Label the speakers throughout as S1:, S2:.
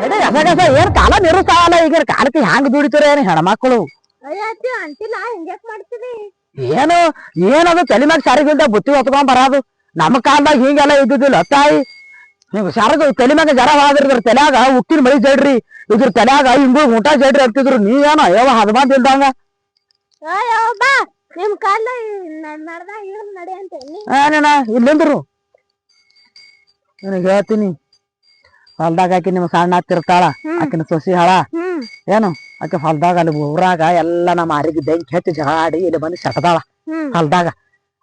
S1: ನಡಿ ಏನ್ ಕಾಲ ನಿರುಸಾವಲ್ಲ ಈಗ ಕಾಲಕ್ಕೆ ಹ್ಯಾಂಗ್ ದುಡಿತೀರ ಏನ್ ಹೆಣ್ಮಕ್ಳು?
S2: ಹಿಂಗ್ಯಾಕ್ ಮಾಡ್ತೀರಿ
S1: ಏನು? ಏನದು ತಲೆ ಮ್ಯಾಗ ಸರಿಗಿಲ್ದ ಬುತ್ತಿ ಹೊತ್ಕೊಂಡ್ ಬರೋದು? ನಮ್ಮ ಕಾಲದಾಗ ಹಿಂಗೆಲ್ಲ ಇದ್ದಿದ್ದಿಲ್ಲ ತಾಯಿ. ನೀವು ಸರಗ ತಲೆ ಮ್ಯಾಗ ಜರ ಹಾದ್ರಿದ್ರ ತಲ್ಯಾಗ ಉಕ್ಕಿನ ಮಳಿ ಜಡ್ರಿ. ಇದ್ರ ತಲ್ಯಾಗ ಹಿಂಗು ಊಟ ಜಡ್ರಿ ಅಂತಿದ್ರು. ನೀ ಏನೋ ಯಾವ ಹದಮಾದ್ ಇಲ್ದಂಗ?
S2: ನಿಮ್ ಕಾಲ ನಡ್ದ ಇಳಿದ್ ನಡಿ ಅಂತ ನೀ
S1: ಏನೇನ ಇಲ್ಲಿಂದ್ರು ನಿನಗೆ ಹೇಳ್ತೀನಿ. ಹೊಲ್ದಾಗ ಆಕಿ ನಿಮ್ ಸಣ್ಣ ಹತ್ತಿರ್ತಾಳ. ಆಕಿನ ಸೊಸಿ ಹಾಳ. ಏನು? ಆಕೆ ಹೊಲ್ದಾಗ ಅಲ್ಲಿ ಊರಾಗ ಎಲ್ಲ ನಮ್ಮ ಮಾರಿಗೆ ಬೆಂಕಿ ಹಚ್ಚಿ ಜಗಾಡಿ ಇಲ್ಲಿ ಬಂದು ಸೆಟದಾಳ ಹೊಲ್ದಾಗ.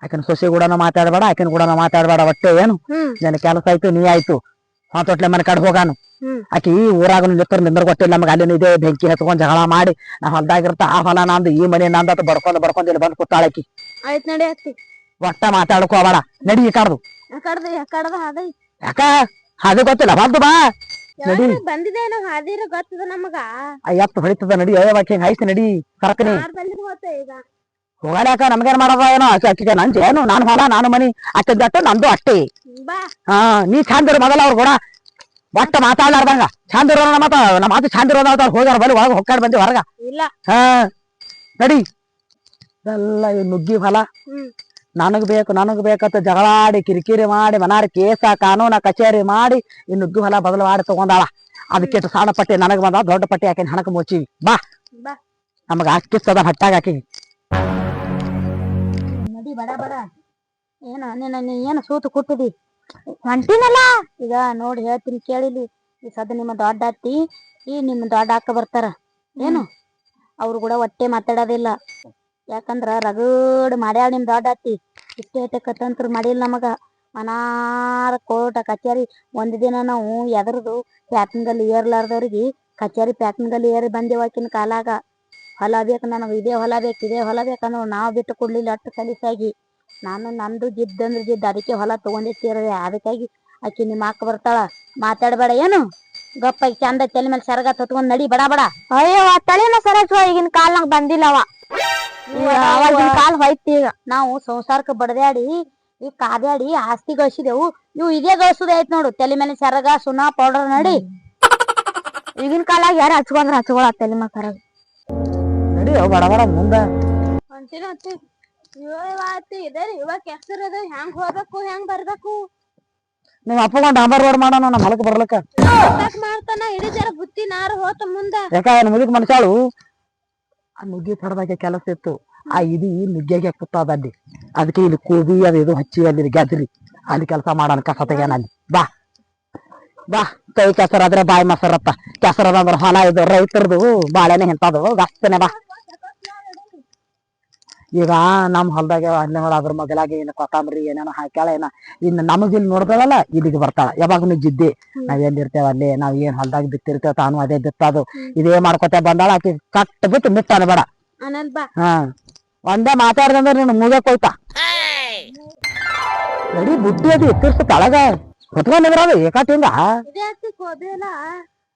S1: ಆಕಿನ ಸೊಸಿ ಗುಡನ ಮಾತಾಡಬೇಡ ಆಕಿನ ಗುಡನ ಮಾತಾಡಬೇಡ ಒಟ್ಟೆ ಏನು? ನಿನ್ನ ಕೆಲಸ ಆಯ್ತು ನೀ ಆಯ್ತು. ಮಾತೊಟ್ಲೆ ಮನೆ ಕಡೆ ಹೋಗಾನು. ಆಕಿ ಈ ಊರಾಗ ನಿಂತರ ನಿಂದ್ರ ಗೊತ್ತಿಲ್ಲ ನಮ್ಗೆ ಅಲ್ಲಿ ಇದೆ ಬೆಂಕಿ ಹತ್ಕೊಂಡ್ ಜಗಳ ಮಾಡಿ ನಾ ಹೊಲ್ದಾಗಿರ್ತ ಆ ಹೊಲ ನಂದು ಈ ಮನೆ ನಂದ ಬಡ್ಕೊಂಡ್ ಬಡ್ಕೊಂಡ್ ಇಲ್ಲಿ ಬಂದು ಕೂತಾಳಕಿ
S2: ಆಯ್ತ್ ನಡಿ ಅತ್ತಿ.
S1: ಒಟ್ಟ ಮಾತಾಡಕೋ ಬೇಡ ನಡಿ ಈ ಕಡ್ದು.
S2: ಯಾಕಡ್ದ ಹಾದಿ
S1: ಯಾಕ? ಅದು ಗೊತ್ತಿಲ್ಲ ಬಂದು ಬಾ. ನಡಿ.
S2: ಬಂದಿದ್ದೇನೋ ಹಾದಿರ ಗೊತ್ತದ ನಮಗ?
S1: ಎತ್ತು ಹೊಳಿತದ ನಡಿ ಅಯ್ಯವಾಕಿ ಹಿಂಗ್ ಐತಿ ನಡಿ ಕರಕನಿ
S2: ಬಂದಿದ್ ಈಗ?
S1: ಹೋಗಲ್ಯಾಕ ನಮ್ಗೇನ್ ಮಾಡದ ಏನೋ? ಆಕಿ ಆಕಿಗೆ ನನ್ ಏನು? ನಾನು ಹೊಲ ನಾನು ಮನಿ ಅಕ್ಕದ ನಂದು ಅಟ್ಟೆ. ಹಾ ನೀ ಚಂದ ಇರು ಮೊದಲ ಅವ್ರ ಗುಣ. ಒಟ್ಟ ಮಾತಾಡ್ಲಾರ್ದಂಗ. ಚಂದ ಮತ್ತ ನಮ್ಮ ಮಾತ ನಮ್ಮ ಮಾತು ಚಂದ ಇರೋದ ಅಂತ ಹೋಗ್ಯಾರ ಬಲಿ ಒಳಗ ಹೊಕ್ಕಾಡ್ ಬಂದಿ ಹೊರಗ.
S2: ಇಲ್ಲ.
S1: ಹಾ ನಡಿ. ಎಲ್ಲ ಇವ್ ನುಗ್ಗಿ ಹೊಲ. ನನಗ್ ಬೇಕು ನನಗ್ ಬೇಕಂತ ಜಗಳಾಡಿ ಕಿರಿಕಿರಿ ಮಾಡಿ ಮನಾರಿ ಕೇಸ ಕಾನೂನ ಕಚೇರಿ ಮಾಡಿ ಈ ನುಗ್ಗಿ ಹೊಲ ಬದಲು ಮಾಡಿ ತಗೊಂಡಾಳ. ಅದಕ್ಕೆ ಸಣ್ಣ ಪಟ್ಟಿ ನನಗ್ ಬಂದ ದೊಡ್ಡ ಪಟ್ಟಿ ಹಾಕಿನ ಹಣಕ್ಕೆ ಮುಚ್ಚಿವಿ. ಬಾ. ನಮಗ ಹಾಕಿಸ್ತದ ಹಟ್ಟಾಗ ಹಾಕಿ
S2: ಬಡ ಬಡ. ಏನ ನೀನು ಏನು ಸೂತು ಕೂತಿದಿ ಹೊಂಟಿನಲ್ಲ ಈಗ ನೋಡಿ ಹೇಳ್ತೀನಿ ಕೇಳಿಲಿ. ಈ ಸದ ನಿಮ್ಮ ದೊಡ್ಡ ಅತ್ತಿ ಈ ನಿಮ್ಮ ದೊಡ್ಡ ಅಕ್ಕ ಬರ್ತಾರ. ಏನು? ಅವ್ರು ಕೂಡ ಒಟ್ಟೆ ಮಾತಾಡೋದಿಲ್ಲ. ಯಾಕಂದ್ರ ರಗಡ್ ಮಾಡ್ಯಾಳ ನಿಮ್ ದೊಡ್ಡ ಅತ್ತಿ. ಇಷ್ಟ ಕತಂತ್ರ ಮಾಡಿಲ್ಲ ನಮಗ. ಮನಾರ ಕೋಟ ಕಚೇರಿ. ಒಂದ್ ದಿನ ನಾವು ಎದರದು ಪ್ಯಾಕಿಂಗಲ್ಲಿ ಏರ್ಲಾರ್ದವ್ರಿಗೆ ಕಚೇರಿ ಪ್ಯಾಕಿಂಗಲ್ಲಿ ಏರಿ ಬಂದೇವಾಕಿನ ಕಾಲಾಗ. ಹೊಲ ಬೇಕು ನನಗೆ ಇದೇ ಹೊಲ ಬೇಕು ಇದೇ ಹೊಲ ಬೇಕಂದ್ರೆ ನಾವು ಬಿಟ್ಟು ಕೊಡ್ಲಿಲ್ಲ. ಅಷ್ಟು ಸಲೀಸಾಗಿ ನಾನು ನಂದು ಜಿದ್ದಂದ್ರೆ ಜಿದ್ ಅದಕ್ಕೆ ಹೊಲ ತಗೊಂಡಿರ್ತೀರದೆ ಅದಕ್ಕಾಗಿ ಆಕಿ ನಿಮ್ಮ ಅಕ್ಕ ಬರ್ತಾಳ ಮಾತಾಡಬೇಡ ಏನು? ಗಪ್ಪಾಗಿ ಚಂದ ತಲೆ ಮೇಲೆ ಸರಗ ತೊತ್ಕೊಂಡ್ ನಡಿ ಬಡ ಬಡ. ಅಯ್ಯೋ ತಲೆನ ಸರಸ್ವ ಈಗಿನ ಕಾಲ್ನಾಗ ಬಂದಿಲ್ಲವ ಅವಾಗಿನ ಕಾಲ್ ಹೋಯ್ತು ಈಗ. ನಾವು ಸಂಸಾರಕ್ಕೆ ಬಡದಾಡಿ ಈ ಕಾದಾಡಿ ಆಸ್ತಿ ಗಳಿಸಿದೆವು. ಇವು ಇದೇ ಗಳಿಸೋದೇ ಐತ್ ನೋಡು. ತಲೆ ಮೇಲೆ ಸರಗ ಸುನಾ ಪೌಡರ್ ನಡಿ. ಈಗಿನ ಕಾಲಾಗ ಯಾರು ಹಚ್ಕೊಂಡ್ರ ಹಚ್ಕೊಳ ತಲೆ ಮೇಲೆ ಸರಗ?
S1: ಬಡ ಬಡ ಮುಂದ.
S2: ಅಂತಿನ ಅತ್ತಿ ಇವತ್ತು ಇದೆ ಇವಾಗ ಕೆಸರದ ಹೆಂಗ್ ಹೋಗ್ಬೇಕು ಹೆಂಗ್ ಬರ್ಬೇಕು?
S1: ನೀವ್ ಅಪ್ಪಗೊಂಡ್ ಡಾಂಬರ್ ರೋಡ್ ಮಾಡೋಣ ನಮ್ಮ ಹೊಲಕ್ ಬರ್ಲಕ್ಕ.
S2: ಯಾಕ್ ಮಾಡ್ತಾನ ಇಡೀ ಜರ ಬುತ್ತಿ ನಾರು ಹೋತ ಮುಂದ.
S1: ಯಾಕ ಮುದುಕ್ ಮನುಷ್ಯಾಳು? ಆ ನುಗ್ಗಿ ತಡದಾಗ ಕೆಲಸ ಇತ್ತು. ಆ ಇದು ಈ ನುಗ್ಗೆಗೆ ಕುತ್ತದ ಅಲ್ಲಿ ಅದಕ್ಕೆ ಇಲ್ಲಿ ಕೂದಿ ಅದು ಇದು ಹಚ್ಚಿ ಅಲ್ಲಿ ಗೆದ್ರಿ ಅಲ್ಲಿ ಕೆಲಸ ಮಾಡೋಣ ಕಸ ತೆಗ್ಯಾನ ಅಲ್ಲಿ. ಬಾ. ಬಾ. ಕೈ ಕೆಸರಾದ್ರೆ ಬಾಯಿ ಮೊಸರತ್ತ. ಕೆಸರದ ಅಂದ್ರೆ ಹೊಲ ಇದು ರೈತರದು ಬಾಳೆನೆ ಇಂಥದು ಗಸ್ತನೆ ಬಾ. ಈಗ ನಮ್ಮ ಹೊಲ್ದಾಗ ಅಲ್ಲಿ ನೋಡ ಅದ್ರ ಮೊದಲಾಗಿ ಏನು ಕೊತ್ತಂಬರಿ ಏನೇನೋ ಹಾಕ್ಯಾಳ ಏನ ಇನ್ನು ನಮಗ್ ಇಲ್ಲಿ ನೋಡ್ತಾಳಲ್ಲ ಇಲ್ಲಿಗೆ ಬರ್ತಾಳ. ಯಾವಾಗನು ಜಿದ್ದಿ. ನಾವ್ ಎಲ್ಲಿರ್ತೇವ ಅಲ್ಲಿ ನಾವ್ ಏನ್ ಹೊಲ್ದಾಗ ಬಿತ್ತಿರ್ತೇವ ತಾನು ಅದೇ ಬಿತ್ತದು ಇದೇ ಮಾಡ್ಕೊತ ಬಂದಾಳ ಆಕಿ ಕಟ್ ಬಿಟ್ಟು ಮಿತ್ತಾನ ಬೇಡ. ಹಾ. ಒಂದೇ ಮಾತಾಡ್ದಂದ್ರೆ ನೀನು ಮುಗಕ್ ಹೋಯ್ತಾ ನಡಿ ಬುದ್ಧಿ ಅದು ಎತ್ತಿರ್ಸ ತಳಗ. ಹೊತ್ಕೊಂಡಿದ್ರದು ಏಕಾಟಿಂದ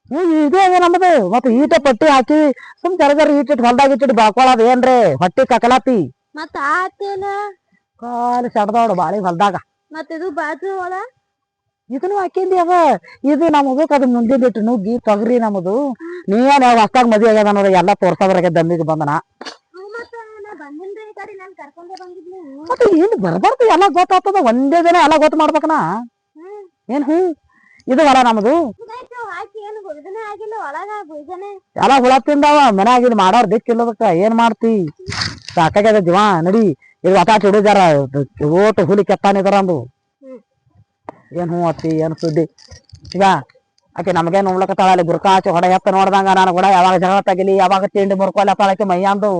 S2: ಇದೇ
S1: ಅದ ನಮ್ಮದು ಮತ್ತೆ ಈಟ ಪಟ್ಟಿ ಹಾಕಿ ಸುಮ್ ಜರ ಜರ ಈಟಿಟ್ ಹೊಲ್ದಾಗ ಇಟ್ಟಿಟ್ ಬಾಕೊಳದ ಏನ್ರಿ? ಹೊಟ್ಟಿ ಕಕಲಾತಿ.
S2: ಮತ್ತ ಆತೇನ
S1: ಕಾಲ ಸಡ್ದವಡು ಬಾಳಿ ಹೊಲ್ದಾಗ.
S2: ಮತ್ತ ಇದು ಬಾಜು ಹೊಲ
S1: ಇದನ್ನು ಹಾಕಿಂದಿ ಅವ. ಇದು ನಮ್ಮದು ಅದು ಮುಂದಿನ ಬಿಟ್ಟು ನುಗ್ಗಿ ತೊಗರಿ ನಮ್ಮದು ನೀವೇನ್ ಹೊಸ್ದಾಗ ಮದ್ವೆ ಆಗ್ಯದ ನೋಡಿ ಎಲ್ಲ ತೋರ್ಸೋದ್ರಾಗ ದಮ್ಮಿಗೆ ಬಂದನ.
S2: ಮತ್ತ
S1: ಏನ್ ಬರ್ಬಾರ್ದು ಎಲ್ಲ ಗೊತ್ತಾಗ್ತದ ಒಂದೇ ದಿನ ಎಲ್ಲ ಗೊತ್ತ ಮಾಡ್ಬೇಕನ? ಏನ್ ಹ್ಮ್ ಇದು ಹೊಲ
S2: ನಮ್ದು.
S1: ಎಲ್ಲ ಹುಳ ತಿಂದಾವ ಮನ್ಯಾಗ ಇಲ್ಲಿ ಮಾಡೋರ್ ದಿಕ್ಕಿಲ್ಲದಕ್ಕ ಏನ್ ಮಾಡ್ತಿ? ಸಾಕಾಗ್ಯದ ಜೀವ ನಡಿ. ಇದು ಒಟಾಟ್ ಹುಡುಗಾರ ಓಟು ಹುಲಿ ಕೆತ್ತಾನಿದಾರ ಅಂದು. ಏನ್ ಹ್ಞೂ ಅತ್ತಿ ಏನ್ ಸುದ್ದಿ? ಈಗ ಆಕೆ ನಮಗೇನ್ ನೋಡ್ಲಕತ್ತಾಳ ಅಲ್ಲಿ ಗುರ್ಕಾಚಿ ಹೊಡೆ ಎತ್ತ ನೋಡ್ದಂಗ ನಾನು ಕೂಡ ಯಾವಾಗ ಜಗಳ ತಗಿಲಿ ಯಾವಾಗ ತಿಂಡಿ ಮುರ್ಕೊಲತ್ತಾಳಕ್ಕೆ ಮೈಯಾಂದು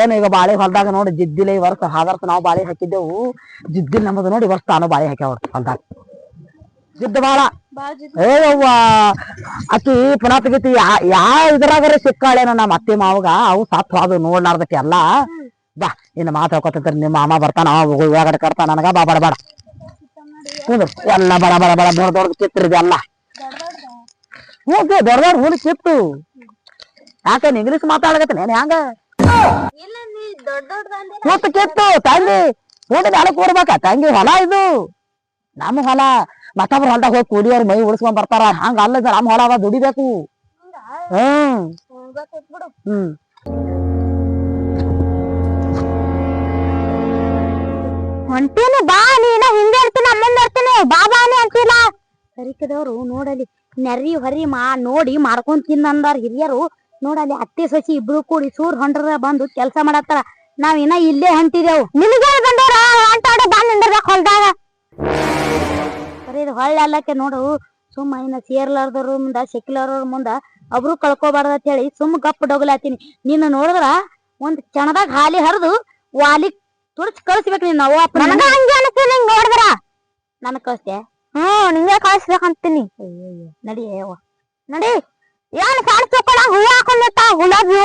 S1: ಏನು ಈಗ ಬಾಳೆ ಹೊಲ್ದಾಗ ನೋಡಿ ಜಿದ್ದಿಲ್ಲ ಈ ವರ್ಷ ಹಾದರ್ಸ ನಾವು ಬಾಳೆ ಹಾಕಿದ್ದೆವು. ಜಿದ್ದಿಲ್ ನಮ್ಮದು ನೋಡಿ ವರ್ಷ ತಾನು ಬಾಳೆ ಹಾಕ್ಯಾವ ಹೊಲ್ದಾಗ. ಜಿದ್ದು ಬಾಳ.
S2: ಓವ್ವ
S1: ಏಯವ್ವ ಆಕಿ ಪುನಃ ತೆಗಿತಿ ಯಾ ಯಾ ಇದ್ರಾಗರೆ ಸಿಕ್ಕಾಳೇನ ನಮ್ಮ ಅತ್ತೆ ಮಾವಗ ಅವು ಸಾತ್ ಅದು ನೋಡ್ಲಾರ್ದಕ್ಕೆ ಎಲ್ಲ. ಬಾ ಇನ್ನು ಮಾತಾಡ್ಕೊತ ನಿಮ್ಮ ಮಾಮ ಬರ್ತಾನ ಅವ ಒಳಗಡೆ ಕರ್ತಾನ ನನಗ ಬಾ ಬಡ ಬಡ. ಕುಂದ್ರು ಎಲ್ಲ ಬಡ ಬಡ ಬಡ ದೊಡ್ಡ ದೊಡ್ಡ ಕಿತ್ರಿದೆ ಎಲ್ಲ ಹ್ಞೂ ದೊಡ್ಡ ದೊಡ್ಡ ಹುಲಿ ಕಿತ್ತು. ಯಾಕೆ ಇಂಗ್ಲೀಷ್ ಮಾತಾಡಕತ್ತೆ ಏನ್ ಹ್ಯಾಂಗ? ಕೂತು ಕಿತ್ತು ತಂಗಿ. ಹೋಗಿ ಹೊಲಕ್ ಕೊಡ್ಬೇಕ ತಂಗಿ ಹೊಲ ಇದು. ನಮ್ಮ ಹೊಲ. ಮತ್ತೊಬ್ರ ಹೊಲ್ದಾಗ ಹೋಗಿ ಕೂಲಿಯವ್ರ ಮೈ ಉಳಿಸ್ಕೊಂಡ್ ಬರ್ತಾರ. ಹಂಗ ಅಲ್ಲ ನಮ್ಮ ಹೊಲ ದುಡಿಬೇಕು. ಹ್ಮ್. ಹ್ಮ್.
S2: ಹೊಂಟೇನೆ ಬಾ ನೀನ. ಹಿಂದೆ ಇರ್ತೀನಿ ಅಮ್ಮಂದ ಇರ್ತೀನಿ. ಬಾ ಬಾ ನೀ ಅಂತಿಲ್ಲ ಸರಿಕದವ್ರು ನೋಡಲಿ. ನೆರಿ ಹೊರಿ ಮಾ ನೋಡಿ ಮಾಡ್ಕೊಂಡ್ ತಿನ್ನಂದಾರ ಹಿರಿಯರು. ನೋಡಲಿ ಅತ್ತೆ ಸಸಿ ಇಬ್ರು ಕೂಡಿ ಸೂರ್ ಹೊಂಡ್ರ ಬಂದು ಕೆಲಸ ಮಾಡತ್ತಾರ. ನಾವ್ ಇನ್ನ ಇಲ್ಲೇ ಹೊಂಟಿದೇವು. ನಿನಗೆ ಬಂದವ್ರ ಹೊಂಟಾಡ ಬಂದ್ ನಿಂದಿರ್ಬೇಕು ಹೊಲ್ದಾಗ. ಅದೇ ಹೊಳ್ಳಿ ಅಲ್ಲಕ್ಕೆ ನೋಡು. ಸುಮ್ಮ ಇನ್ನ ಸೇರ್ಲಾರ್ದವ್ರ ಮುಂದ ಶೆಕ್ಲಾರ್ದವ್ರ ಮುಂದ ಅವ್ರು ಕಳ್ಕೊಬಾರ್ದ ಅಂತ ಹೇಳಿ ಸುಮ್ ಗಪ್ಪ ಡೊಗಲಾತೀನಿ ನಿನ್ನ ನೋಡಿದ್ರ ಒಂದ್ ಚಣದಾಗ ಹಾಲಿ ಹರಿದು ವಾಲಿ ತುರ್ಚ್ ಕಳಿಸ್ಬೇಕು ನಿನ್ನ ನಾವು ನನಗ ಹಂಗೆ ಅನಿಸ್ತೀನಿ ನೋಡಿದ್ರ? ನನ್ ಕಳಿಸ್ತೇ ಹ್ಮ್ ನಿಂಗೆ ಕಳಿಸ್ಬೇಕಂತೀನಿ. ನಡಿ ಏವ ನಡಿ. ಏನ್ ಸಾಲ ಚೊಕ್ಕಳ? ಹೂವ ಹಾಕೊಂಡ ಗುಲಾಬಿ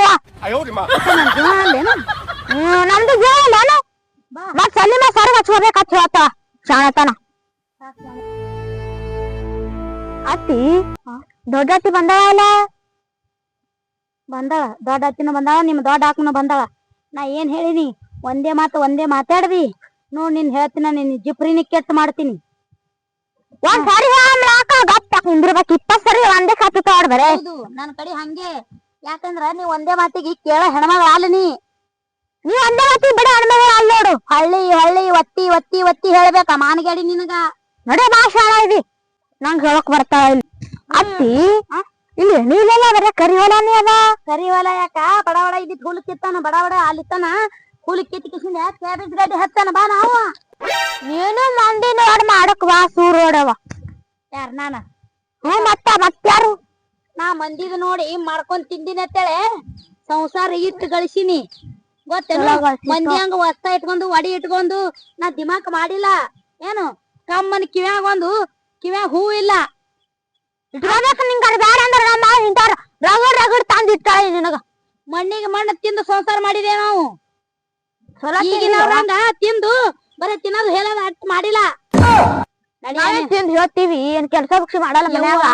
S2: ಹೂವ ನಮ್ದು ಜೀವ ಇಲ್ಲ ಮತ್ ಸಲಿ ಮಾ ಸರ್ ಹಚ್ಕೋಬೇಕಂತ ಹೇಳ್ತಾವ ಅತ್ತಿ? ದೊಡ್ಡ ಅತ್ತಿ ಬಂದಾಳ ಅಲ್ಲ? ಬಂದಾಳ. ದೊಡ್ಡ ಅತ್ತಿನೂ ಬಂದಾಳ ನಿಮ್ ದೊಡ್ಡ ಹಾಕನು ಬಂದಾಳ. ನಾ ಏನ್ ಹೇಳಿನಿ? ಒಂದೇ ಮಾತು ಒಂದೇ ಮಾತಾಡ್ದಿ? ನೋಡ್ ನಿನ್ ಹೇಳ್ತೀನ ನಿನ್ ಜಿಪ್ರಿನಿ ಕೆಟ್ಟ ಮಾಡ್ತೀನಿ. ಒಂದ್ ಸರಿ ಹೇಳಾಕ ಗಪ್ಪ ಕುಂದಿರ್ಬೇಕು. ಇಪ್ಪತ್ ಸರಿ ಒಂದೇ ಕತ್ತು ಬರೇ. ಹೌದು ನನ್ ಕಡೆ ಹಂಗೆ. ಯಾಕಂದ್ರ ನೀ ಒಂದೇ ಮಾತಿಗೆ ಕೇಳ ಹೆಣ್ಮಗ ಅಲ್ಲ ನೀ. ನೀ ಒಂದೇ ಮಾತಿಗೆ ಬಿಡ ಹೆಣ್ಮಗ ಅಲ್ಲ ನೋಡು. ಹಳ್ಳಿ ಹಳ್ಳಿ ಒತ್ತಿ ಒತ್ತಿ ಒತ್ತಿ ಹೇಳ್ಬೇಕ ಮಾನಗೇಡಿ ನಿನಗ. ನಡೆ ಶಾಣ ಇದಿ. ನಂಗ್ ಹೇಳಕ್ ಬರ್ತಾಳ ಇಲ್ಲ. ಅತ್ತಿ ಇಲ್ಲಿ ನೀಲೆಲ್ಲ ಬರೇ ಕರಿ ಹೊಲನೇ ಅದ? ಕರಿ ಹೊಲ ಯಾಕ? ಬಡ ಬಡ ಹುಲ್ ಕಿತ್ತಾನ ಬಡ ಬಡ ಅಲ್ಲಿತ್ತಾನ ಹುಲ್ ಕಿತ್ತ ಕಿಸಿಂದ ಕ್ಯಾಬೇಜ್ ಗಡ್ಡಿ ಹತ್ತಾನ ಬಾ ನಾವು. ನೀನು ಮಂದಿ ನೋಡ್ ಮಾಡಕ್ ಬಾ ಸೂರ್ ಓಡವ ಯಾರ ನಾನ? ಹ್ಞೂ ಮತ್ತ ಮತ್ತಾರು? ನಾ ಮಂದಿದ ನೋಡಿ ಮಾಡ್ಕೊಂಡ್ ತಿಂದಿನ ಅಂತೇಳಿ. ಸಂಸಾರ ಇಟ್ಟು ಗಳಿಸಿನಿ. ಗೊತ್ತೇನು? ಮಂದಿ ಹಂಗ ವಸ್ತ ಇಟ್ಕೊಂಡು ವಡಿ ಇಟ್ಕೊಂಡು ನಾ ದಿಮಾಕ್ ಮಾಡಿಲ್ಲ. ಏನು? ಕಮ್ಮನ್ ಕಿವ್ಯಾಗ ಒಂದು ಕಿವ್ಯಾಗ ಹೂ ಇಲ್ಲ. ಇಟ್ಕೋಬೇಕು ನಿಂಗ ಬೇಡ ಅಂದ್ರೆ ನಮ್ಮ ಇಂತಾರ ರಗಡ್ ರಗಡ್ ತಂದ ಇಟ್ಟಾಳ ನಿನಗ. ಮಣ್ಣಿಗೆ ಮಣ್ಣು ತಿಂದು ಸಂಸಾರ ಮಾಡಿದೆ ನಾವು. ಈಗಿನವ್ರಂಗ ತಿಂದು ಬರೀ ತಿನ್ನೋದು ಹೇಳೋದು ಅಟ್ ಮಾಡಿಲ್ಲ. ತಿಂದು ಹೇಳ್ತೀವಿ ಏನ್ ಕೆಲಸ ಬುಕ್ಷಿ ಮಾಡಲ್ಲ ಮನ್ಯಾಗ.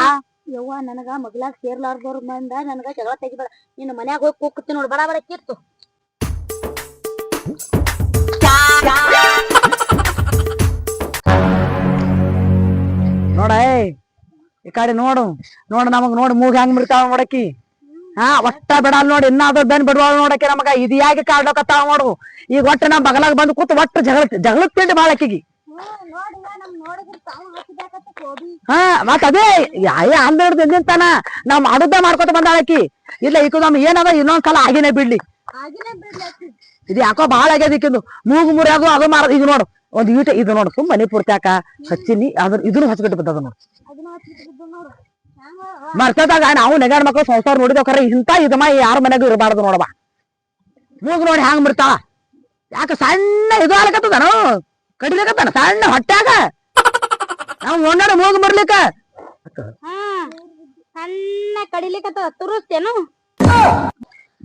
S2: ಯವ್ವ ನನಗ ಮಗ್ಲಾಗ ಸೇರ್ಲಾರ್ದವ್ರ ಮಂದ ನನಗ ಜಗಳ ತೆಗಿಬೇಡ. ನಿನ್ನ ಮನ್ಯಾಗ ಹೋಗಿ ಕೂಕ್ತಿ ನೋಡ್ ಬರ ಬಡ ಕಿತ್ತು.
S1: ನೋಡ ಈ ಕಡೆ ನೋಡು ನೋಡ ನಮಗ್ ನೋಡಿ ಮೂಗ್ ಹೆಂಗ್ ಬಿಡ್ತಾವ ನೋಡಕಿ ಹಾ ಒಟ್ಟ ಬಿಡಲ್ ನೋಡಿ ಇನ್ನಾದ್ರೂ ಬೆನ್ ಬಿಡುವಾಗ ನೋಡಕ್ಕೆ ನಮಗ ಇದು ಯಾಕೆ ಕಾಡ್ಲಕತ್ತಾವ ನೋಡು. ಈಗ ಒಟ್ಟ ನಮ್ ಬಗಲಾಗ ಬಂದು ಕೂತು ಒಟ್ಟು ಜಗಳ ಜಗಳ ತಿಂಡಿ ಅಕ್ಕಿಗಿ ಹಾ ಮತ್ ಅದೇ ಯಾಯ ಅಂದ ಎಂದಿಂತಾನ ನಾವ್ ಮಾಡುದ ಮಾಡ್ಕೊತ ಬಂದಾಳಕಿ ಇಲ್ಲ ಈಗ ನಮ್ ಏನದ ಇನ್ನೊಂದ್ಸಲ ಆಗಿನೇ ಬಿಡ್ಲಿ. ಇದು ಯಾಕೋ ಬಾಳ ಆಗ್ಯದ ಈಕಿಂದು. ಮೂಗು ಮುರಿಯಾಗು ಅದು ಮಾರ ಈಗ ನೋಡು. ಒಂದ್ ಈಟ ಇದು ನೋಡು ತುಂಬ ಮನೆ ಪೂರ್ತ್ಯಾಕ ಹಚ್ಚಿನಿ ಅದ್ರ ಇದನ್ನು ಹಚ್ಬಿಟ್ಟು ಬಿದ್ದದ ನೋಡು. ಮರ್ತದಾಗ ನಾವು ನೆಗಾಡ್ ಮಕ್ಳು ಸಂಸಾರ ನೋಡಿದ ಖರೆ ಇಂತ ಇದಮ್ಮ ಯಾರ ಮನೆಗೂ ಇರಬಾರ್ದು ನೋಡವ ಮೂಗ್ ನೋಡಿ ಹ್ಯಾಂಗ್ ಬಿಡ್ತಾ ಯಾಕ ಸಣ್ಣ ಇದು ಆಲಕತ್ತದನು ಕಡಿಲಕತ್ತಾನ ಸಣ್ಣ ಹೊಟ್ಯಾಗ? ನಾವು ಒಂದಾಡ ಮೂಗ್ ಬರ್ಲಿಕ್ಕ
S2: ಸಣ್ಣ ಕಡಿಲಿಕತ್ತ ತುರುಸ್ತೇನು?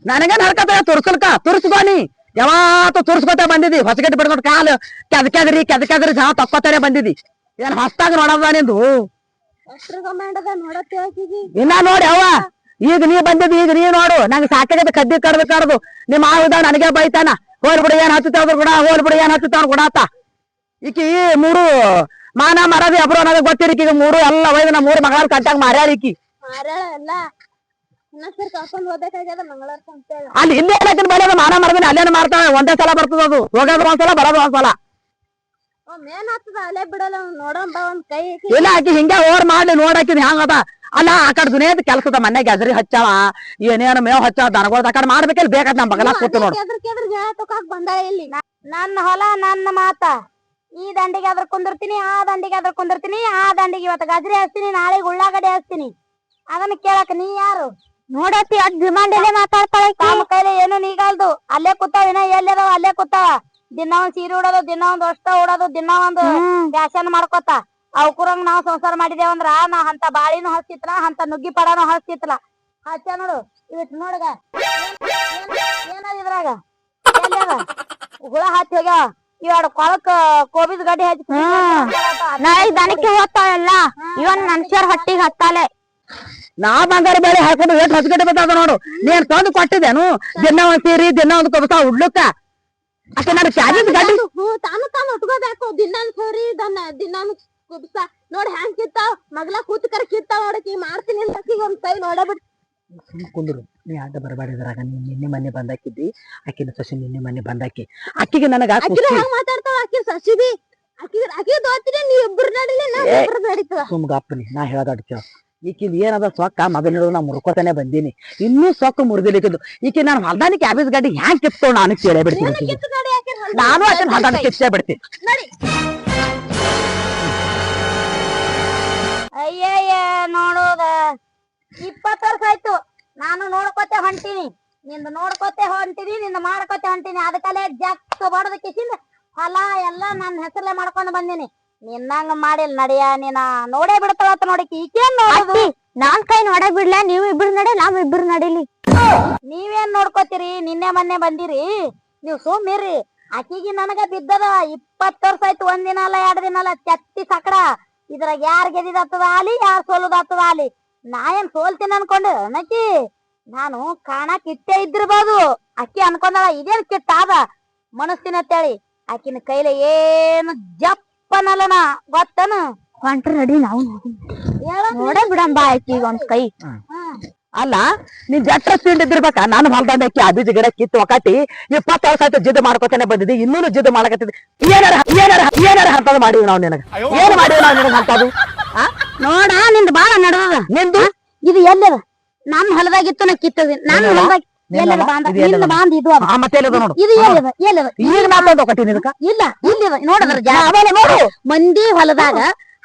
S1: ನನಗೇನ್ ಹರ್ಕತ್ತ ತುರ್ಸಲ್ಕ? ತುರ್ಸ್ಬಾನಿ ಯಾವತ್ತು ತೋರ್ಸ್ಕೊತ ಬಂದಿದ್ದಿ? ಹೊಸಗಟ್ಟಿ ಬಿಡ್ಕೊಂಡು ಕಾಲು ಕೆದ ಕೆದಕ್ಯಾದ್ರಿ ಸಹ ತಕ್ಕೋತಾನೆ ಬಂದಿದಿ ಏನ್ ಹೊಸ್ತಾಗ ನೋಡದ ನಿಂದು? ಇನ್ನ ನೋಡಿ ಅವ್ವ. ಈಗ ನೀ ಬಂದಿದ್ ಈಗ ನೀ ನೋಡು. ನಂಗೆ ಸಾಕಾಗದ ಕದ್ದಿ ಕಡ್ದು ಕಡ್ದು. ನಿಮ್ಮ ಆವಿದ ನನಗೆ ಬೈತಾನ. ಹೋಲ್ ಬಿಡು ಏನ್ ಹತ್ತುತ್ತವ್ರು ಕೂಡ ಹೋಲ್ ಬಿಡು ಏನ್ ಹತ್ತುತ್ತವ್ರು ಕೂಡ ಆತ ಈಕಿ ಮೂರು ಮಾನ ಮರದಿ ಅಬ್ರು ಅನ್ನೋದು ಗೊತ್ತಿರಿ ಈಗ ಮೂರು ಎಲ್ಲ ಒಯ್ದು ನಮ್ಮ ಮೂರು ಮಗಳ ಕಟ್ಟಾಗ ಮಾರ್ಯಾಳ ಈಕಿ. ಅಲ್ಲಿ ಇಲ್ಲೇ ಏನಕ್ಕೆ ಬರೋದು ಮಾನ ಮಾಡಿದ್ರೆ ಅಲ್ಲೇನು ಮಾಡ್ತಾವೆ ಒಂದೇ ಸಲ ಬರ್ತದ ಅದು. ಹೋಗೋದು ಒಂದ್ಸಲ ಬರೋದು ಒಂದ್ಸಲ
S2: ಮೇನ್
S1: ಇಲ್ಲ ಆಕಿ ಹಿಂಗೆ ಓರ್ ಮಾಡ್ಲಿ ನೋಡಾಕಿದ್ ಹೆಂಗದ ಅಲ್ಲ ಆ ಕಡೆ ದುನಿಯದ ಕೆಲ್ಸದ ಮನೆ ಗಜರಿ ಹಚ್ಚಾಳ ಏನೇನು ಮೇವ್ ಹಚ್ಚಾವ ದನಗೋಳ ಆ ಕಡೆ ಮಾಡ್ಬೇಕಿಲ್ಲ ಬೇಕಾದ್ ನಮ್ ಬಗಲ ಕೂತು ನೋಡು.
S2: ಇಲ್ಲಿ. ನನ್ನ ಹೊಲ ನನ್ನ ಮಾತ. ಈ ದಂಡಿಗೆ ಅದ್ರ ಕುಂದಿರ್ತೀನಿ ಆ ದಂಡಿಗೆ ಅದ್ರ ಕುಂದಿರ್ತೀನಿ ಆ ದಂಡಿಗೆ ಇವತ್ತು ಗಜರಿ ಹಚ್ತೀನಿ ನಾಳೆ ಉಳ್ಳಾಗಡ್ಡಿ ಹಚ್ತೀನಿ. ಅದನ್ನ ಕೇಳಕ್ ನೀ ಯಾರು? ನೋಡತ್ತಿ ಅದ್ ಡಿಮಾಂಡ್ ಮಾತಾಡ್ತಾಳೆ ಕಾಮ ಕೈಲಿ ಏನು ನೀಗಲ್ದು. ಅಲ್ಲೇ ಕೂತಾವ ಇನ್ನ ಅದಾವ ಅಲ್ಲೇ ಕೂತಾವ. ದಿನ ಒಂದ್ ಸೀರೆ ಉಡೋದು ದಿನ ಒಂದ್ ಅಷ್ಟ ಉಡೋದು ದಿನ ಒಂದ್ ಫ್ಯಾಷನ್ ಮಾಡ್ಕೊತ. ಅವಕುರಂಗ್ ನಾವ್ ಸಂಸಾರ ಮಾಡಿದೇವಂದ್ರ ನಾ ಅಂತ ಬಾಳಿನೂ ಹಸ್ತಿತ್ಲ ಅಂತ ನುಗ್ಗಿ ಪಡಾನು ಹಸ್ತಿತ್ಲ. ಹಚ್ಚ ನೋಡು ಇವತ್ ನೋಡಗ. ಏನದ ಇದ್ರಾಗ? ಹುಳ ಹತ್ತಿ ಹೋಗ್ಯಾವ. ಇವಾಡ ಕೊಳಕ್ ಕೋಬಿದ್ ಗಡ್ಡಿ ಹಚ್ಚಿ ನಾಳೆ ದನಕ್ಕೆ ಹೋಗ್ತಾವೆಲ್ಲ ಇವನ್ ಮನುಷ್ಯರ್ ಹೊಟ್ಟಿಗೆ ಹತ್ತಾಲೆ
S1: ನಾ ಬಂಗಾರ ಬೆಳೆ ಹಾಕೊಂಡು ಎಷ್ಟು ಹಚ್ಕಟ್ಟಿ ಬರ್ತದ ನೋಡು. ನೀನ್ ತಂದು ಕೊಟ್ಟಿದ್ದೇನು. ದಿನ ಒಂದ್ ಸೀರಿ ದಿನ ಒಂದ್ ಕೊಬಸ ಉಡ್ಲಕ್ಕ. ಅಷ್ಟೇ ನಾನು ಚಾರ್ಜ್ ಗಾಡಿ
S2: ಹ್ಞೂ ತಾನು ತಾನು ಉಟ್ಕೋಬೇಕು. ದಿನಾನ್ ಸರಿ ದನ್ನ ದಿನಾನ್ ಕುಬ್ಸ. ನೋಡ್ ಹ್ಯಾಂಗ್ ಕಿತ್ತಾವ್? ಮಗ್ಲ ಕೂತ್ಕರ ಕಿತ್ತಾವ್ ನೋಡಕಿ. ಮಾಡ್ತೀನಿ ಅಂತ ಆಕಿಗ್ ಒಂದ್ ಕೈ
S1: ನೋಡಬಿಟ್ಟು ಕುಂದ್ರು. ನೀ ಅಡ್ಡ ಬರಬೇಡಿದ್ರಾಗ ನೀನ್ ನಿನ್ನೆ ಮೊನ್ನೆ ಬಂದಾಕಿದ್ದಿ. ಆಕಿನ ಸಸಿ ನಿನ್ನೆ ಮೊನ್ನೆ ಬಂದಾಕಿ. ಅಕ್ಕಿಗೆ ನನಗ
S2: ಆಕಿನ ಹಂಗ್ ಮಾತಾಡ್ತಾವ ಆಕಿ ಸಸಿದಿ. ಅಕ್ಕಿ ಆಕಿ ದೋತಿರಿ ನೀ ಇಬ್ರು ನಡಿಲಿ
S1: ನಾ.
S2: ಇಬ್ರು ನಡೀತದ.
S1: ಸುಮ್ ಗಪ್ಪನಿ ನಾ. ಹೇಳೋದಾಡ್ ಕೇಳ. ಈಕಿಂದ ಏನದ ಸೊಕ್ಕ ಮೊದಲ ನಾ ಮುರ್ಕೋತಾನೆ ಬಂದೀನಿ. ಇನ್ನೂ ಸೊಕ್ಕ ಮುರಿದಿಲಿಕ್ಕಿದ್ದು. ಈಕೆ ನಾನು ಹೊಲ್ದಾನಿ ಕ್ಯಾಬೇಜ್ ಗಾಡಿ ಹ್ಯಾಂಗ್ ಕಿತ್ತೋ ನಾನು ಕೇಳೇ ಬಿಡ್ತೀನಿ
S2: ನೀನು
S1: ಅದನ್ನ ಹೊಲ್ದಾನ ಕಿತ್ತೇ ಬಿಡ್ತೀನಿ.
S2: ಅಯ್ಯಯ್ಯ ನೋಡೋದ. ಇಪ್ಪತ್ತು ವರ್ಷ ಆಯ್ತು. ನಾನು ನೋಡ್ಕೋತೆ ಹೊಂಟೀನಿ. ನಿಂದ ನೋಡ್ಕೋತೆ ಹೊಂಟೀನಿ ನಿಂದ ಮಾಡ್ಕೋತೆ ಹೊಂಟೀನಿ. ಅದಕ್ಕಲ್ಲೇ ಜಾಕ್ ಬಡದ ಕಿಸಿಂದ ಹೊಲ ಎಲ್ಲ ನನ್ನ ಹೆಸರಲ್ಲೇ ಮಾಡ್ಕೊಂಡು ಬಂದೀನಿ. ನಿನ್ನಂಗ ಮಾಡಿಲ್ ನಡಿಯ ನೀನ ನೋಡೇ ಬಿಡ್ತಾಳತ್ತ ನೋಡಿಕಿ ಈಕೇನ್ ನೋಡೋದು? ನಾನ್ ಕೈ ನೋಡ ಬಿಡ್ಲ ನೀವು ಇಬ್ರು ನಡೆ ನಾವ್ ಇಬ್ರು ನಡಿಲಿ. ನೀವೇನ್ ನೋಡ್ಕೋತೀರಿ? ನಿನ್ನೆ ಮೊನ್ನೆ ಬಂದಿರಿ. ನೀವ್ ಸುಮ್ಮಿರಿ ಆಕಿಗೆ ನನಗ ಬಿದ್ದದ ಇಪ್ಪತ್ತು ವರ್ಷ ಆಯ್ತು ಒಂದ್ ದಿನ ಅಲ್ಲ ಎರಡ್ ದಿನ ಅಲ್ಲ ಚತ್ತಿ ಸಕಡ ಇದ್ರಾಗ ಯಾರ್ ಗೆದಿದತ್ತದ ಆಲಿ ಯಾರ್ ಸೋಲುದಾತದ ಆಲಿ ನಾ ಏನ್ ಸೋಲ್ತೀನಿ ಅನ್ಕೊಂಡು ನಕಿ ನಾನು ಕಾಣಕ್ ಇಟ್ಟೇ ಇದ್ದಿರ್ಬೋದು ಅಕ್ಕಿ ಅನ್ಕೊಂಡಳ ಇದೇನ್ ಕಿಟ್ಟ ಆದ? ಮನಸ್ಸಿನ ಅಂತೇಳಿ ಆಕಿನ ಕೈಲಿ ಏನು ಜಪ್ಪನಲ್ಲನ ಗೊತ್ತನ? ಹೊಂಟ್ರ ನಡಿ ನಾವು ನೋಡೇ ಬಿಡಂಬ ಆಕಿ ಒಂದ್ ಕೈ.
S1: ಅಲ್ಲ ನೀನ್ ಜಟ್ರ ತಿಂಡಿದ್ದಿರ್ಬೇಕ ನಾನು ಹೊಲ್ದಾನ ಕ್ಯಾಬೇಜ್ ಗಿಡ ಕಿತ್ತು ಒಕಾಟಿ ಇಪ್ಪತ್ತಾರು ವರ್ಷ ಆಯ್ತು ಜಿದ್ದು ಮಾಡ್ಕೊತಾನೆ ಬಂದಿದ್ದಿ ಇನ್ನೂ ಜಿದ್ದು ಮಾಡಕತ್ತಿದ್ದೆ ಏನಾರ ಏನಾರ ಏನಾರ ಹಂತದ ಮಾಡಿವಿ ನಾವು ನಿನಗ. ಏನ್ ಮಾಡಿವಿ ನಾವು ನಿನಗ ಹಂತದು?
S2: ನೋಡ ನಿಂದ ಬಾಳ ನಡದ
S1: ನಿಂದು?
S2: ಇದು ಎಲ್ಲದ? ನಮ್ ಹೊಲದಾಗಿತ್ತು ನಾ ಕಿತ್ತದ ನಾನು ಹೊಲದಾಗ
S1: ಮತ್ತೆ ನೋಡು. ಈಗ ಮಾತಾಡ್ ಒಕಟಿ ಇದಕ್ಕ.
S2: ಇಲ್ಲ ಇಲ್ಲಿ ನೋಡದ್ರ ಜಾ
S1: ಆಮೇಲೆ ನೋಡು.
S2: ಮಂದಿ ಹೊಲದಾಗ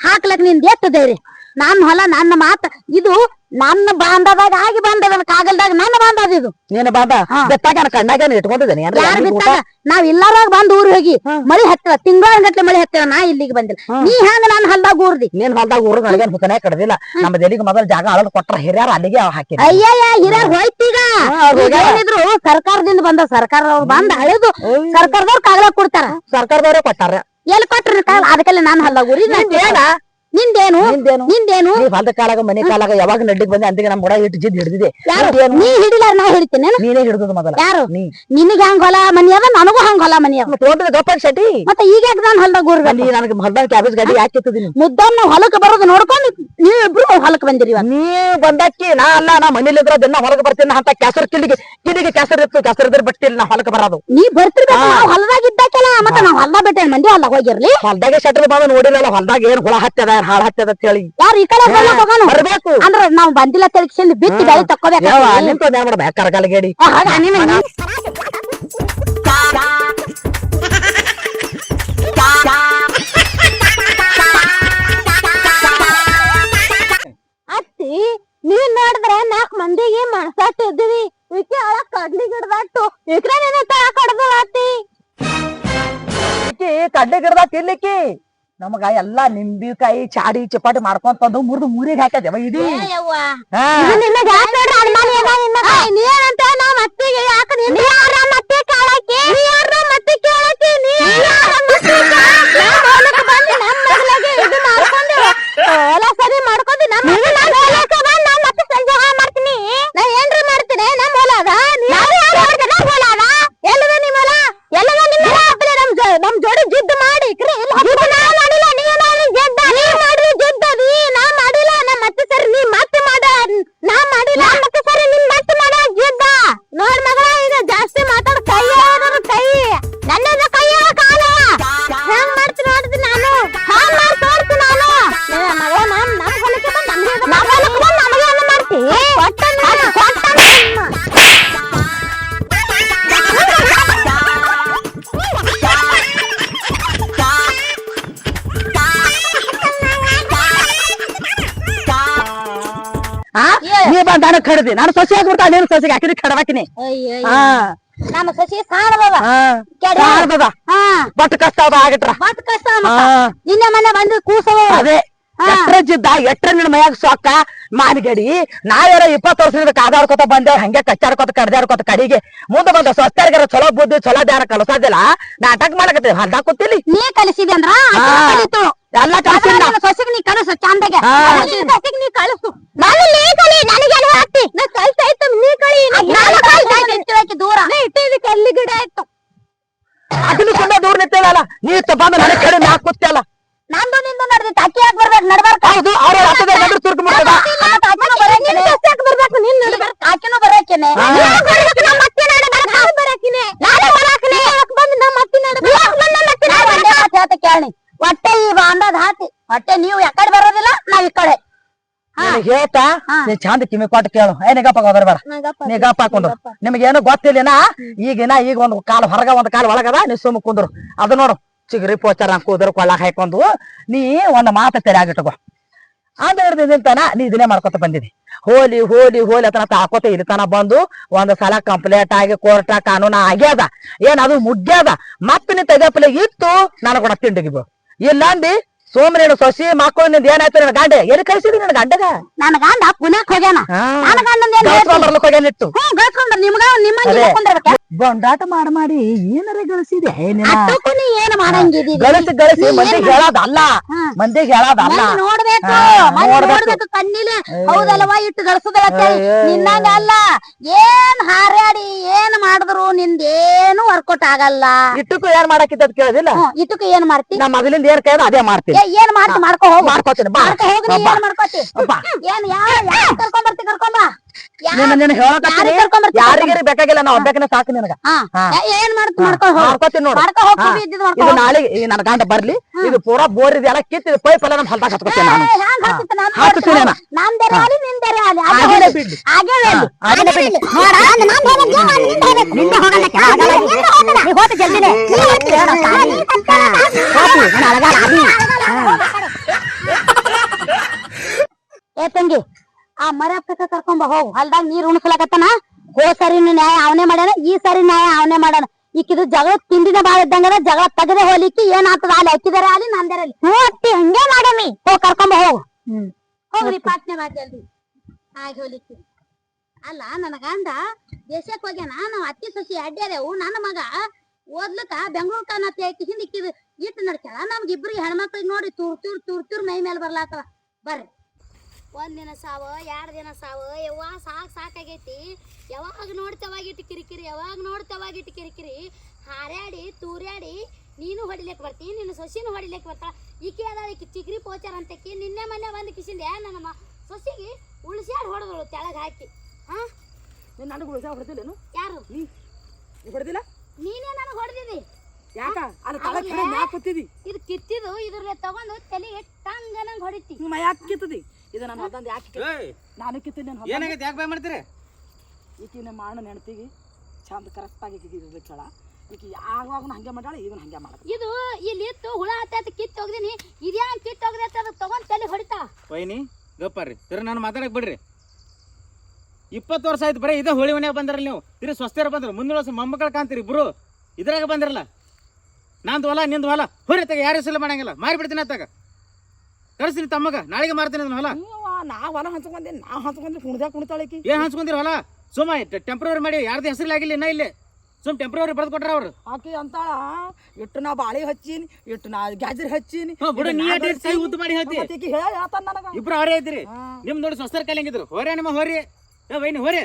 S2: ಹಾಕ್ಲಕ್ನಿಂದ ಧೈರ್ಯ ನನ್ನ ಹೊಲ ನನ್ನ ಮಾತ ಇದು ನನ್ನ ಬಾಂಧವಾಗ ಆಗಿ ಬಂದದ ಕಾಗಲ್ದಾಗ ನನ್ನ ಬಾಂಧವ ಇದು.
S1: ನೀನು ಬಾಬ
S2: ಹಾ.
S1: ಬೆತ್ತಾಗ ಕಣ್ಣಾಗ ಇಟ್ಕೊಂಡಿದ್ದೇನೆ?
S2: ಯಾರು ಬಿತ್ತಾಗ ನಾವ್ ಇಲ್ಲಾರಾಗ ಬಂದ್ ಊರ್ ಹೋಗಿ. ಮಳಿ ಹತ್ತಿರ ತಿಂಗಳ ಗಟ್ಟಲೆ ಮಳಿ ಹತ್ತಿರ ನಾ ಇಲ್ಲಿಗೆ ಬಂದಿಲ್ಲ. ನೀ ಹೆಂಗ ನಾನು ಹೊಲ್ದಾಗ ಊರ್ದಿ?
S1: ನೀನ್ ಹೊಲ್ದಾಗ ಊರ್ ನನಗೇನ್ ಹುತನೇ ಕಡ್ದಿಲ್ಲ ನಮ್ಮ ದೇಲಿಗೆ ಮೊದಲ ಜಾಗ ಅಳದ್ ಕೊಟ್ರ ಹಿರಿಯರ ಅಲ್ಲಿಗೆ ಹಾಕಿ
S2: ಅಯ್ಯಯ್ಯ ಹಿರಿಯರ್ ಹೋಯ್ತೀಗ ಏನಿದ್ರು ಸರ್ಕಾರದಿಂದ ಬಂದ ಸರ್ಕಾರ ಬಂದ ಹಳೆದು ಸರ್ಕಾರದವ್ರು ಕಾಗಲ ಕೊಡ್ತಾರ.
S1: ಸರ್ಕಾರದವರೇ ಕೊಟ್ಟಾರ.
S2: ಎಲ್ಲಿ ಕೊಟ್ರಿ ಅದಕ್ಕೆಲ್ಲ ನಾನು ಹಲ್ಲಾಗ ಊರಿ
S1: ನಿಂದೇನ?
S2: ನಿಂದೇನು?
S1: ನೀ ಹೊಲ್ದ ಕಾಲಾಗ ಮನೆ ಕಾಲಾಗ ಯಾವಾಗ ನಡ್ಡಿಗ್ ಬಂದೆ ಅಂದಿಗೆ ನಮ್ಮ ಗುಡ ಇಟ್ಟು ಜಿದ್ ಹಿಡ್ದಿದೆ.
S2: ನೀ ಹಿಡಿಲಾರ ನಾ ಹಿಡಿತೇನೆ
S1: ನೀನೇ ಹಿಡ್ದದ ಮೊದಲ.
S2: ಯಾರು?
S1: ನೀ.
S2: ನಿನಗೆ ಹಂಗ ಹೊಲ ಮನಿ ಅದ ನನಗೂ ಹಂಗ ಹೊಲ ಮನಿ ಅದ
S1: ಹೋಗ್ತದೆ ಗಪ್ಪ ಶೆಟ್ಟಿ?
S2: ಮತ್ತೆ ಈಗ ನಾನು ಹೊಲ್ದಾಗ ಊರ್ಗ
S1: ನೀ ನನಗೆ ಹೊಲ್ದಾಗ ಕ್ಯಾಬೇಜ್ ಗಾಡಿ ಯಾಕೆ ಎತ್ತಿದೀನಿ
S2: ಮುದ್ದನ್ನ ನಾವು ಹೊಲಕ್ಕೆ ಬರೋದು ನೋಡ್ಕೊಂಡು ನೀವಿಬ್ರು ಹೊಲಕ್ಕೆ ಬಂದಿರಿ
S1: ನೀ ಬಂದಕ್ಕೆ ನಾ ಅಲ್ಲ ನಾ ಮನೇಲಿ ಇದ್ರ ದಿನ ಹೊಲಕ್ಕೆ ಬರ್ತೀನಿ ಅಂತ ಕ್ಯಾಸರ್ ಕಿಲಿಗೆ ಕಿಲಿಗೆ ಕ್ಯಾಸರ್ ಇತ್ತು ಕ್ಯಾಸರ್ ಇದ್ರ ಬಟ್ಟಿಲ್ಲ ನಾ ಹೊಲಕ್ಕೆ ಬರೋದು.
S2: ನೀ ಬರ್ತಿರ್ಬೇಕು. ನಾವು ಹೊಲದಾಗ ಇದ್ದಕ್ಕೆಲ್ಲ ಮತ್ತೆ ನಾವು ಹೊಲದಾಗ ಬಿಟ್ಟೇನೆ ಮಂದಿ ಹೊಲದಾಗ ಹೋಗಿರ್ಲಿ?
S1: ಹೊಲ್ದಾಗೆ ಶಟ್ರ್ ಬಂದ ನೋಡಿರಲ್ಲ ಹೊಲ್ದಾಗ ಏನ್ ಹುಳ ಹತ್ತದ ಏನ್ ಹಾಳ ಹತ್ತದ ಅಂತ ಹೇಳಿ.
S2: ಯಾರು ಈ ಕಡೆ ಬರಬೇಕು ಹೋಗೋಣ
S1: ಬರ್ಬೇಕು.
S2: ಅಂದ್ರ ನಾವ್ ಬಂದಿಲ್ಲ ತೆಲಕ್ಷನ್ ಬಿತ್ತಿ ಬೆಳೆ ತಕ್ಕೋಬೇಕು
S1: ಯಾವ ನಿಂತ ನ್ಯಾಯ ಮಾಡ್ಬೇಕು ಕರಗಾಲಗೇಡಿ
S2: ಅತ್ತಿ ನೀವ್ ನೋಡಿದ್ರೆ ನಾಲ್ಕ್ ಮಂದಿಗೆ ಮನಸಾಟ್ ಇದ್ದೀವಿ ಈಕೆ ಅಳ ಕಡ್ಲಿ ಗಿಡದಟ್ಟು. ಈಕ್ರೆ ನೀನು ತಾ ಕಡ್ದು ಅತ್ತಿ.
S1: ಈಕಿ ಕಡ್ಲಿ ಗಿಡದಾಗ ತಿನ್ಲಿಕ್ಕಿ ನಮಗ ಎಲ್ಲಾ ನಿಂಬಿಕಾಯಿ ಚಾಡಿ ಚಪಾಟಿ ಮಾಡ್ಕೊಂತ ತಂದು ಮುರಿದು ಮೂರಿಗೆ ಹಾಕದೇವ ಇಡೀ.
S2: ಸರಿ ಮಾಡ್ಕೊಂಡಿ ನೋಡ್ರಿ ನೀ ಬಂದ
S1: ನಾನು ಕಡದಿ. ನಾನು ಸಸಿ ಹಾಕ್ಬಿಡ್ತ ನೀನು ಸಸಿಗೆ ಹಾಕಿದ್ರೆ ಕಡವಾಕಿನಿ. ಹಾ.
S2: ನಮ್ಮ ಸಸಿ ಸಾಣದವ
S1: ಹಾ. ಬಟ್ ಕಷ್ಟ ಅದ
S2: ಬಟ್ ಕಷ್ಟ ನಿನ್ನೆ ಮನೆ ಬಂದು ಕೂಸವ
S1: ಅದೇ.
S2: ಹಾ.
S1: ಎಟ್ರ ನಿನ್ ಮಯಾಗ ಸೊಕ್ಕ ನಾ ನಾವೆಲ್ಲ ಇಪ್ಪತ್ತು ವರ್ಷದಿಂದ ಕಾದಾಡ್ಕೊತ ಬಂದೆ ಹಂಗೆ ಕಚ್ಚಾಡ್ಕೊತ ಕಡ್ದಾಡ್ಕೊತ ಕಡಿಗೆ. ಮುಂದೆ ಬಂದ ಸ್ವಸ್ಥರಿಗಾರ ಚಲೋ ಬುದ್ಧಿ ಚಲೋ ಧ್ಯಾನ ಕಲಸೋದಿಲ್ಲ. ನಾಟಕ ಮಾಡಕತ್ತೆ ಹೊಲ್ದಾಗ ಕೂತಿಲಿ.
S2: ನೀ ಕಲಿಸಿದೆ ಅಂದ್ರ.
S1: ಎಲ್ಲ ಕಲ್ಸಿಲ್ಲ
S2: ಸೊಸಗ್ ನೀ ಕಲಿಸು ಚಂದಗೆ. ನೀ ಕಲಿಸು ನಾನು ನೀ ಕಲಿ ನನಗೆ ಹಾಕ್ತಿ ನಾ ಕಲ್ಸಾಯ್ತು ನೀ ಕಲಿ ನಾನು ಕಲ್ಸಾಯ್ತು ದೂರ. ಇಟ್ಟಿದ್ದು ಕಲ್ಲಿ ಗಿಡ ಆಯ್ತು?
S1: ಅದನ್ನು ಸುಮ್ಮನೆ ದೂರ ನಿಂತೇಳಲ್ಲ ನೀ ತಪ್ಪ ಮನೆ ನನಗೆ ಕಡೆ ನಾ ಕೂತ್ಯಲ್ಲ.
S2: ನಂದು ನಿಂದು ನಡ್ದಿ ಅಕ್ಕಿ ಯಾಕೆ ಬರ್ಬೇಕು ನಡ್ಬಾರ್ಕ
S1: ಹೌದು ಅವ್ರ ಹತ್ತದ ಗಂಡು ತುರ್ಕು ಮಾಡ್ತದ
S2: ಬರ್ಬೇಕು ನಿನ್ ನಡ್ಬಾರ್ಕ ಆಕಿನೂ ಬರಾಕಿನೆ
S1: ಹಾ.
S2: ನಮ್ಮ ಅತ್ತೆ ನಡ್ಬಾರ್ಕ ನಾನು ಬರಾಕಿನೆ. ನಾನೇ ಬರಾಕಿನೆ. ಬಂದು ನಮ್ಮ ಅತ್ತೆ ನಡ್ಬಾರ್ಕ ಹೇಳ್ತ ಕೇಳಿ ಹೊಟ್ಟೆ ಈ ಬಾಂಡದ ಹಾತಿ ಹೊಟ್ಟೆ ನೀವು ಯಾಕಡೆ ಬರೋದಿಲ್ಲ ನಾವ್ ಈ ಕಡೆ.
S1: ಹೇಳ್ತಾ
S2: ಹಾ.
S1: ನೀ ಚಂದ ಕಿಮಿ ಕೊಟ್ಟು ಕೇಳು. ಏ ನಿಗಪ್ಪ ಹೋದ್ರ ಬರ ನೀ ಗಪ್ಪ ಹಾಕೊಂಡ್ರು. ನಿಮಗೇನು ಗೊತ್ತಿಲ್ಲ ಈಗಿನ ಈಗ ಒಂದು ಕಾಲ್ ಹೊರಗ ಒಂದ್ ಕಾಲ್ ಒಳಗದ ನೀ ಸುಮ್ಮ ಕುಂದ್ರು. ಅದು ನೋಡು. ಚಿಗರಿ ಪೋಚಾರ ಕೂದರು ಕೊಳ್ಳಾಕ್ ಹಾಕೊಂಡು ನೀ ಒಂದ್ ಮಾತ ತೆರೆಯಾಗಿಟ್ಕೋ ಅಂದ ತನ ನೀ ಇದನ್ನೇ ಮಾಡ್ಕೊತ ಬಂದಿದಿ. ಹೋಲಿ ಹೋಲಿ ಹೋಲಿ ಅತನ ತಾಕೋತ ಇಲ್ಲಿ ತನ ಬಂದು ಒಂದ್ ಸಲ ಕಂಪ್ಲೇಂಟ್ ಆಗಿ ಕೋರ್ಟ ಕಾನೂನ ಆಗ್ಯದ. ಏನದು ಮುಗ್ಯದ ಮತ್ತೆ ನೀ ತೆಗಪ್ಲೆ ಇತ್ತು ನಾನು ಕೂಡ ತಿಂಡಿಗೆ ಇಲ್ಲಾಂದಿ ಇಲ್ಲ ಅಂದಿ? ಸೋಮನೇನು ಸೊಸಿ ಮಕ್ಕಳು ನಿಂದ ಏನಾಯ್ತು ನನ್ನ ಗಂಡೆ? ಎಲ್ಲಿ ಕಳಿಸಿದ್ರಿ ನನ್ನ ಗಂಡಗ?
S2: ನನ್ನ ಗಂಡ ಪುಣ್ಯಕ್ ಹೋಗ್ಯಾನ. ನನ್ನ ಏನ್ ನಿಮ್ಗ ನಿಮ್ಮ
S1: ಬಂಡಾಟ ಮಾಡಿ ಮಾಡಿ ಏನರ ಗಳಿಸಿದೆ?
S2: ಏನ್ ಮಾಡಂಗಿದಿ
S1: ಗಳಿಸಿ ಗಳಿಸಿ ಮಂದಿಗೆ ಹೇಳೋದಲ್ಲ. ಮಂದಿಗೆ ಹೇಳೋದಲ್ಲ.
S2: ನೋಡ್ಬೇಕು.
S1: ನೋಡ್ಬೇಕು.
S2: ಕಣ್ಣಿಲೆ. ಹೌದಲ್ವಾ? ಇಟ್ಟು ಗಳಿಸುದಲ್ಲ
S1: ಅಯ್ಯೋ.
S2: ನಿನ್ನಂಗ ಅಲ್ಲ. ಏನ್ ಹಾರ್ಯಾಡಿ ಏನ್ ಮಾಡಿದ್ರು ನಿಂದೇನು ವರ್ಕೌಟ್ ಆಗಲ್ಲ.
S1: ಇಟ್ಟಕ್ಕೂ ಏನ್ ಮಾಡಕ್ಕಿದ್ದ ಕೇಳೋದಿಲ್ಲ?
S2: ಇಟ್ಟಕ್ಕೂ ಏನ್ ಮಾಡ್ತಿ?
S1: ನಮ್ಮ ಮಗಳಿಂದ ಏನ್ ಕೇಳಿದ ಅದೇ ಮಾಡ್ತೀನಿ.
S2: ಏನ್ ಮಾಡ್ತಿ? ಮಾಡ್ಕೊ ಹೋಗ್.
S1: ಮಾಡ್ಕೋತೀನಿ ಬಾ.
S2: ಮಾಡ್ಕೊ ಹೋಗು. ಏನ್ ಮಾಡ್ಕೋತಿ. ಏನ್ ಯಾವ ಕರ್ಕೊಂಡ್ ಬರ್ತಿ? ಕರ್ಕೊಂಡ್ ಬಾ.
S1: ಹೇಳಕತ್ತೀನಿ ಯಾರಿಗಾರಿ ಬೇಕಾಗಿಲ್ಲ ನಾ ಒಬ್ಬಾಕಿನ ಸಾಕು ನಿನಗ.
S2: ಏನ್
S1: ಮಾಡ್ಕೋತೀನಿ ನೋಡು. ಇದು ನಾಳೆ ನನ್ನ ಗಂಡ ಬರ್ಲಿ. ಇದು ಪೂರಾ ಬೋರ್ ಇದೆಲ್ಲ ಕಿತ್ತಿದ ಪೈಪ್ ಎಲ್ಲ ನಮ್ ಹೊಲ್ದಾಗ ಹತ್ಕೋತೀನಿ ನಾನು.
S2: ನಾನ್.
S1: ಹಾಕ್ತೀನಿ
S2: ನೀನ್ ಏ ತಂಗಿ. ಆ ಮರ ಪಕ್ಕ ಕರ್ಕೊಂಬ ಹೋಗು. ಹೊಲ್ದಾಗ ನೀರ್ ಉಣಸ್ಲಕತ್ತನ? ಹೋ ಸರಿ ನ್ಯಾಯ ಅವನೇ ಮಾಡ್ಯಾನ ಈ ಸರಿ ನ್ಯಾಯ ಅವನೇ ಮಾಡ್ಯಾನ. ಈಕಿದು ಜಗಳ ತಿಂಡಿನ ಬಾಳ ಇದ್ದಂಗದ ಜಗಳ ತಗದೆ ಹೋಲಿಕ್ಕೆ ಏನ್ ಆಗ್ತದ ಅಲ್ಲಿ ಆಲಿ ಅಲ್ಲಿ ನಂದರೆ ಅಲ್ಲಿ ಹ್ಞೂ ಅತ್ತಿ ಹಂಗೆ ಮಾಡಮಿ. ಹೋ ಕರ್ಕೊಂಬ ಹೋಗು. ಹೋಗ್ರಿ ಪಾಟ್ನೆ ಮಾಡಿ ಜಲ್ದಿ. ಹಾಗೆ ಹೋಲಿಕ್ಕೆ ಅಲ್ಲ ನನ್ನ ಗಂಡ ದೇಶಕ್ಕೆ ಹೋಗ್ಯಾನ ನಾವ್ ಅತ್ತಿ ಸಸಿ ಅಡ್ಡ್ಯಾರೆವು ನನ್ನ ಮಗ. ಓದ್ಲಕ್ಕ ಬೆಂಗಳೂರು ಕಾಣತ್ತೆ ಐತಿ ಹಿಂದಿಕ್ಕಿದ್ ಇಟ್ಟು ನಡ್ಕ್ಯಾಳ. ನಮ್ಗೆ ಇಬ್ರಿಗೆ ಹೆಣ್ಮಕ್ಳಿಗೆ ನೋಡಿ ತುರ್ ತುರ್ ತುರ್ ತೂರ್ ಮೈ ಮೇಲೆ ಬರ್ಲಾತವ. ಬರ್ರಿ. ಒಂದಿನ ಸಾವ ಎರಡ್ ದಿನ ಸಾವ ಯಾವಾಗ ಸಾಕ್ ಸಾಕಾಗೈತಿ. ಯಾವಾಗ ನೋಡ್ತವಾಗಿಟ್ಟು ಕಿರಿಕಿರಿ ಯಾವಾಗ ನೋಡ್ತವಾಗಿಟ್ಟು ಕಿರಿಕಿರಿ. ಹಾರ್ಯಾಡಿ ತೂರ್ಯಾಡಿ ನೀನು ಹೊಡಿಲಿಕ್ಕೆ ಬರ್ತೀನಿ ನಿನ್ನ ಸೊಸಿನೂ ಹೊಡಿಲಿಕ್ಕೆ ಬರ್ತಾಳ. ಈಕೆ ಅದ ಈಕಿ ಚಿಗ್ರಿ ಪೋಚಾರ ಅಂತಕಿ ನಿನ್ನೆ ಮೊನ್ನೆ ಬಂದು ಕಿಸಿಂದೆ ನನ್ನಮ್ಮ ಸೊಸಿಗೆ ಉಳಿಸ್ಯಾಡ್ ಹೊಡೆದಳು ತೆಳಗ್ ಹಾಕಿ. ಹಾ?
S1: ನೀನು ನನಗೆ ಉಳಿಸ ಹೊಡೆದಿಲ್ಲೇನು
S2: ಯಾರು?
S1: ನೀ ಹೊಡೆದಿಲ್ಲ?
S2: ನೀನೇ ನನಗೆ ಹೊಡೆದಿದ್ದಿ.
S1: ಯಾಕ? ಅಲ್ಲ
S2: ಕಡೆ
S1: ಕೂತಿದಿ.
S2: ಇದು ಕಿತ್ತಿದು ಇದ್ರಲ್ಲೇ ತಗೊಂಡು ತಲೆಗೆ ಟಂಗನಂಗ್ ಹೊಡಿತಿ.
S1: ಯಾಕೆ ಕಿತ್ತದಿ? ಇದು ನನ್ನ ಹೊಲ್ದಂದ ಯಾಕೆ
S3: ಏಯ್!
S1: ನಾನು ಕಿತ್ತೀನಿ
S3: ಏನಾಗೈತೆ? ಯಾಕೆ ಬಾಯ್ ಮಾಡ್ತೀರಿ?
S1: ಈಕಿ ನಮ್ಮ ಅಣ್ಣ ನೆನಪಿಗೆ ಚಂದ ಕರೆಕ್ಟಾಗಿ ಆಗಿ ಹೇಳ ಈಕಿ ಯಾವಾಗ ಹಂಗೆ ಮಾಡ್ಯಾಳ ಈಗನ ಹಂಗೆ ಮಾಡ
S2: ಇದು ಇಲ್ಲಿ ಇತ್ತು ಹುಳ ಹತ್ತೈತಿ ಕಿತ್ತು ಹೋಗ್ದೀನಿ. ಇದ್ಯಾ ಕಿತ್ತು ಅಂತ ಅದು ತಗೊಂಡ್ ತಲೆ ಹೊಡಿತಾ?
S3: ವೈನಿ ಗಪ್ಪಾರ್ರಿ. ತಿರ ನಾನು ಮಾತಾಡಕ್ ಬಿಡ್ರಿ. ಇಪ್ಪತ್ತು ವರ್ಷ ಆಯ್ತು ಬರೀ ಇದೇ ಹೋಳಿ ಮನೆಯಾಗ ಬಂದ್ರಲ್ಲ ನೀವು. ತಿರು ಸ್ವಸ್ಥರ ಬಂದ್ರು. ಮುಂದಿನ ವರ್ಷ ಮೊಮ್ಮಕ್ಕಳು ಕಾಣ್ತೀರಿ ಇಬ್ರು. ಇದ್ರಾಗ ಬಂದಿರಲ್ಲ. ನಂದು ಹೊಲ ನಿಂದು ಹೊಲ. ಹೊರತಾಗ ತಗ ಯಾರು ಸಲ ಮಾಡಂಗಿಲ್ಲ. ಮಾರಿಬಿಡ್ತೀನಿ ಅತ್ತಾಗ. ಕಳಿಸ್ತೀನಿ ತಮ್ಮಗ ನಾಳೆಗೆ ಮಾರ್ತೀನಿ ಅದನ್ನ ಹೊಲ.
S1: ನಾ ಹೊಲ ಹಂಚ್ಕೊಂಡೆ ನಾ ಹಂಚ್ಕೊಂಡೆ ಕುಣ್ದಾಗ ಕುಣಿತಾಳಕಿ
S3: ಏನ್ ಹಂಚ್ಕೊಂಡಿರ ಹೊಲ? ಸುಮ್ಮ ಟೆಂಪ್ರವರಿ ಮಾಡಿ ಯಾರ್ದು ಹೆಸರು ಆಗಿಲ್ಲ ಇನ್ನ ಇಲ್ಲಿ. ಸುಮ್ ಟೆಂಪ್ರವರಿ ಬರ್ದು ಕೊಟ್ರ ಅವ್ರು.
S1: ಆಕಿ ಅಂತಾಳ ಇಟ್ಟು ನಾ ಬಾಳಿ ಹಚ್ಚೀನಿ ಇಟ್ಟು ನಾ ಗ್ಯಾಜರ್ ಹಚ್ಚೀನಿ
S3: ಬಿಡು ನೀ ಕೈ ಉದ್ದು ಮಾಡಿ ಹತ್ತಿ
S1: ಈಕಿ ಹೇಳ ಹೇಳ್ತಾನ ನನಗ.
S3: ಇಬ್ರು ಅವರೇ ಇದ್ರಿ
S1: ನಿಮ್ಮ
S3: ನಿಮ್ ನೋಡಿ ಸ್ವಸ್ಥರ ಕಲಿಯಂಗಿದ್ರು ಹೋರೆ ನಿಮ್ಮ ಹೋರಿ ಏ ವೈನಿ ಹೋರಿ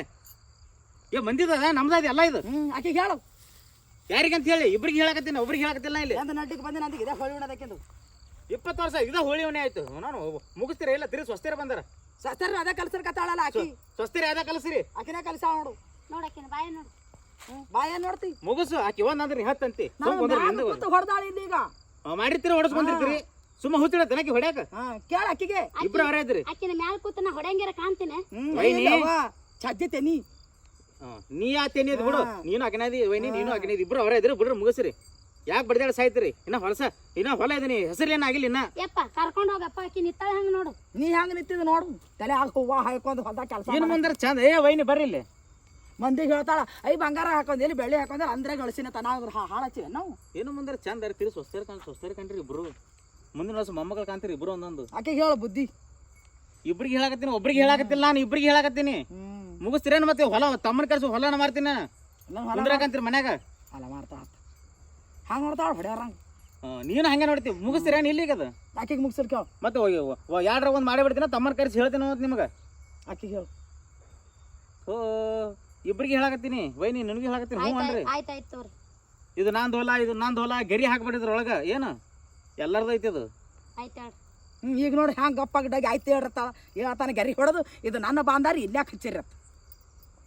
S3: ಏ ಮಂದಿದ ನಮ್ದಾದ ಎಲ್ಲ ಇದು.
S1: ಆಕಿ ಹೇಳು.
S3: ಯಾರಿಗಂತ ಹೇಳಿ? ಇಬ್ರಿಗೆ ಹೇಳಕತ್ತೀನಿ ಒಬ್ರಿಗೆ ಹೇಳಕತ್ತಿಲ್ಲ ಇಲ್ಲಿ.
S1: ನಡ್ಡಿಗೆ ಬಂದೆ ಬಂದಿನ ಅದಕ್ಕೆ ಇದೆ ಹೊಳಿ ಉಣದಕ್ಕಿಂದು.
S3: ಇಪ್ಪತ್ತು ವರ್ಷ ಇದ ಹೋಳಿ ಅವನೇ ಆಯ್ತು. ನಾನು ಮುಗಿಸ್ತೀರ ಇಲ್ಲ ತಿರ್ ಸ್ವಸ್ತಿರ ಬಂದಾರ.
S1: ಸ್ವಸ್ತಿರ ಅದೇ ಕಲ್ಸರ್ ಕತ್ತಾಳಲ್ಲ ಆಕಿ.
S3: ಸ್ವಸ್ತಿರ ಅದೇ ಕಲಸ್ರಿ.
S1: ಆಕಿನ ಕಲ್ಸ ನೋಡು.
S2: ನೋಡಕಿನ ಬಾಯ ನೋಡು.
S1: ಬಾಯ ನೋಡ್ತಿ.
S3: ಮುಗಿಸು ಆಕಿ ಒಂದಂದ್ರೆ ಹತ್ತಂತಿ
S1: ಹೊಡ್ದಾಳ ಇಲ್ಲಿ ಈಗ.
S3: ಮಾಡಿರ್ತೀರಿ ಹೊಡಸ್ಕೊಂಡಿರ್ತೀರಿ ಸುಮ್ಮ ಹುಚ್ಚಿಡ ತನಕಿ ಹೊಡ್ಯಾಕ.
S1: ಹಾ ಕೇಳ ಅಕ್ಕಿಗೆ
S3: ಇಬ್ರು ಅವರೇ ಇದ್ರಿ.
S2: ಆಕಿನ ಮ್ಯಾಲ ಕೂತ ನಾ ಹೊಡೆಯಂಗಿರ ಕಾಣ್ತೀನಿ.
S1: ಛಜ್ಜಿತೆ ನೀ
S3: ನೀ ಯಾತೇನಿ ಅದ್ ಬಿಡು. ನೀನು ಅಕನಾದಿ ವೈನಿ ನೀನು ಅಕನಾದಿ ಇಬ್ರು ಅವರೇ ಇದ್ರಿ ಬಿಡ್ರಿ ಮುಗಿಸ್ರಿ. ಯಾಕೆ ಬಡ್ದಾಡ ಸಾಯ್ತಿರಿ? ಇನ್ನ ಹೊಲಸ ಇನ್ನ ಹೊಲ ಇದೀನಿ ಹೆಸರು ಏನಾಗಿಲ್ಲ ಇನ್ನ?
S2: ಯಪ್ಪ ಕರ್ಕೊಂಡು ಹೋಗಪ್ಪ ಆಕಿ ನಿತ್ತಾಳ ಹಂಗ ನೋಡು.
S1: ನೀ ಹೆಂಗ್ ನಿಂತಿದ್ ನೋಡು? ತಲೆ ಹಾಕಿ ಹೂವ ಹಾಕೊಂಡು ಹೊಲ್ದಾಗ ಕೆಲಸ
S3: ಏನು ಮುಂದ್ರೆ ಚಂದ ಏ ವೈನಿ ಬರ್ರಿ ಇಲ್ಲಿ.
S1: ಮಂದಿಗೆ ಹೇಳ್ತಾಳ ಐ ಬಂಗಾರ ಹಾಕೊಂಡ್ ಇಲ್ಲಿ ಬೆಳ್ಳಿ ಹಾಕೊಂಡ್ರೆ ಅಂದ್ರೆ ಗಳಿಸಿನ ತನ ಹಾಳಚ್ಚಿವೆ ನಾವು.
S3: ಏನು ಮುಂದ್ರೆ ಚಂದ ಇರ್ತೀರಿ ಸ್ವಸ್ಥರ ಕನ್ ಸ್ವಸ್ಥರ ಕಂಡ್ರಿ ಇಬ್ರು. ಮುಂದಿನ ವರ್ಷ ಮೊಮ್ಮಗಳು ಕಾಣ್ತೀರಿ ಇಬ್ರು ಒಂದೊಂದು.
S1: ಆಕೆಗೆ ಹೇಳ ಬುದ್ಧಿ.
S3: ಇಬ್ರಿಗೆ ಹೇಳಕತ್ತೀನಿ ಒಬ್ರಿಗೆ ಹೇಳಕತ್ತಿಲ್ಲ ನಾನು ಇಬ್ರಿಗೆ ಹೇಳಕತ್ತೀನಿ. ಮುಗಿಸ್ತೀರೇನು ಮತ್ತೆ ಹೊಲ ತಮ್ಮನ ಕರ್ಸು ಹೊಲನ ಮಾರ್ತೀನಿ?
S1: ಮುಂದ್ರಾಕಂತೀರಿ
S3: ಕುಂದ್ರಾಕಂತೀರಿ ಮನ್ಯಾಗ?
S1: ಹೊಲ ಮಾಡ್ತಾ ಹಂಗ ನೋಡ್ತಾಳ
S3: ನೀನು ಹಂಗೆ ನೋಡ್ತೀವಿ ಮುಗಿಸ್ತೀರೇನು ಇಲ್ಲಿಗೆ
S1: ಆಕಿಗೆ ಮುಗಿಸಿರ್ ಕೇಳು.
S3: ಮತ್ತೆ ಯಾಡ್ರ ಒಂದು ಮಾಡಿ ಬಿಡ್ತೀನಿ ತಮ್ಮನ ಕರೆಸಿ ಹೇಳ್ತೀನಿ ಅಂತ ನಿಮಗೆ.
S1: ಆಕಿಗೆ ಹೇಳು.
S3: ಓ ಇಬ್ರಿಗೆ ಹೇಳಕತ್ತೀನಿ. ವೈನಿ ನನಗೆ ಹೇಳಕತ್ತೀನಿ. ಹ್ಞೂ ಅನ್ರಿ.
S2: ತೋರಿ.
S3: ಇದು ನಂದು ಹೊಲ ಇದು ನಂದು ಹೊಲ ಗೆರಿ ಹಾಕ್ಬಿಟ್ಟಿದ್ರ ಒಳಗ ಏನು? ಎಲ್ಲರದ್ದು ಐತಿ ಅದು
S4: ಆಯ್ತು ಹೇಳ್ರಿ.
S5: ಹ್ಮ್, ಈಗ ನೋಡಿ ಹ್ಯಾಂಗ ಗಪ್ಪಾಗಿದ್ದಾಗಿ ಆಯ್ತು ಹೇಳ್ರತ್ತ ಹೇಳ್ತಾನೆ ಗೆರಿ ಹೊಡೆದು. ಇದು ನನ್ನ ಬಾಂದಾರಿ ಇಲ್ಲಾಕೆ ಹಚ್ಚಿರತ್ತ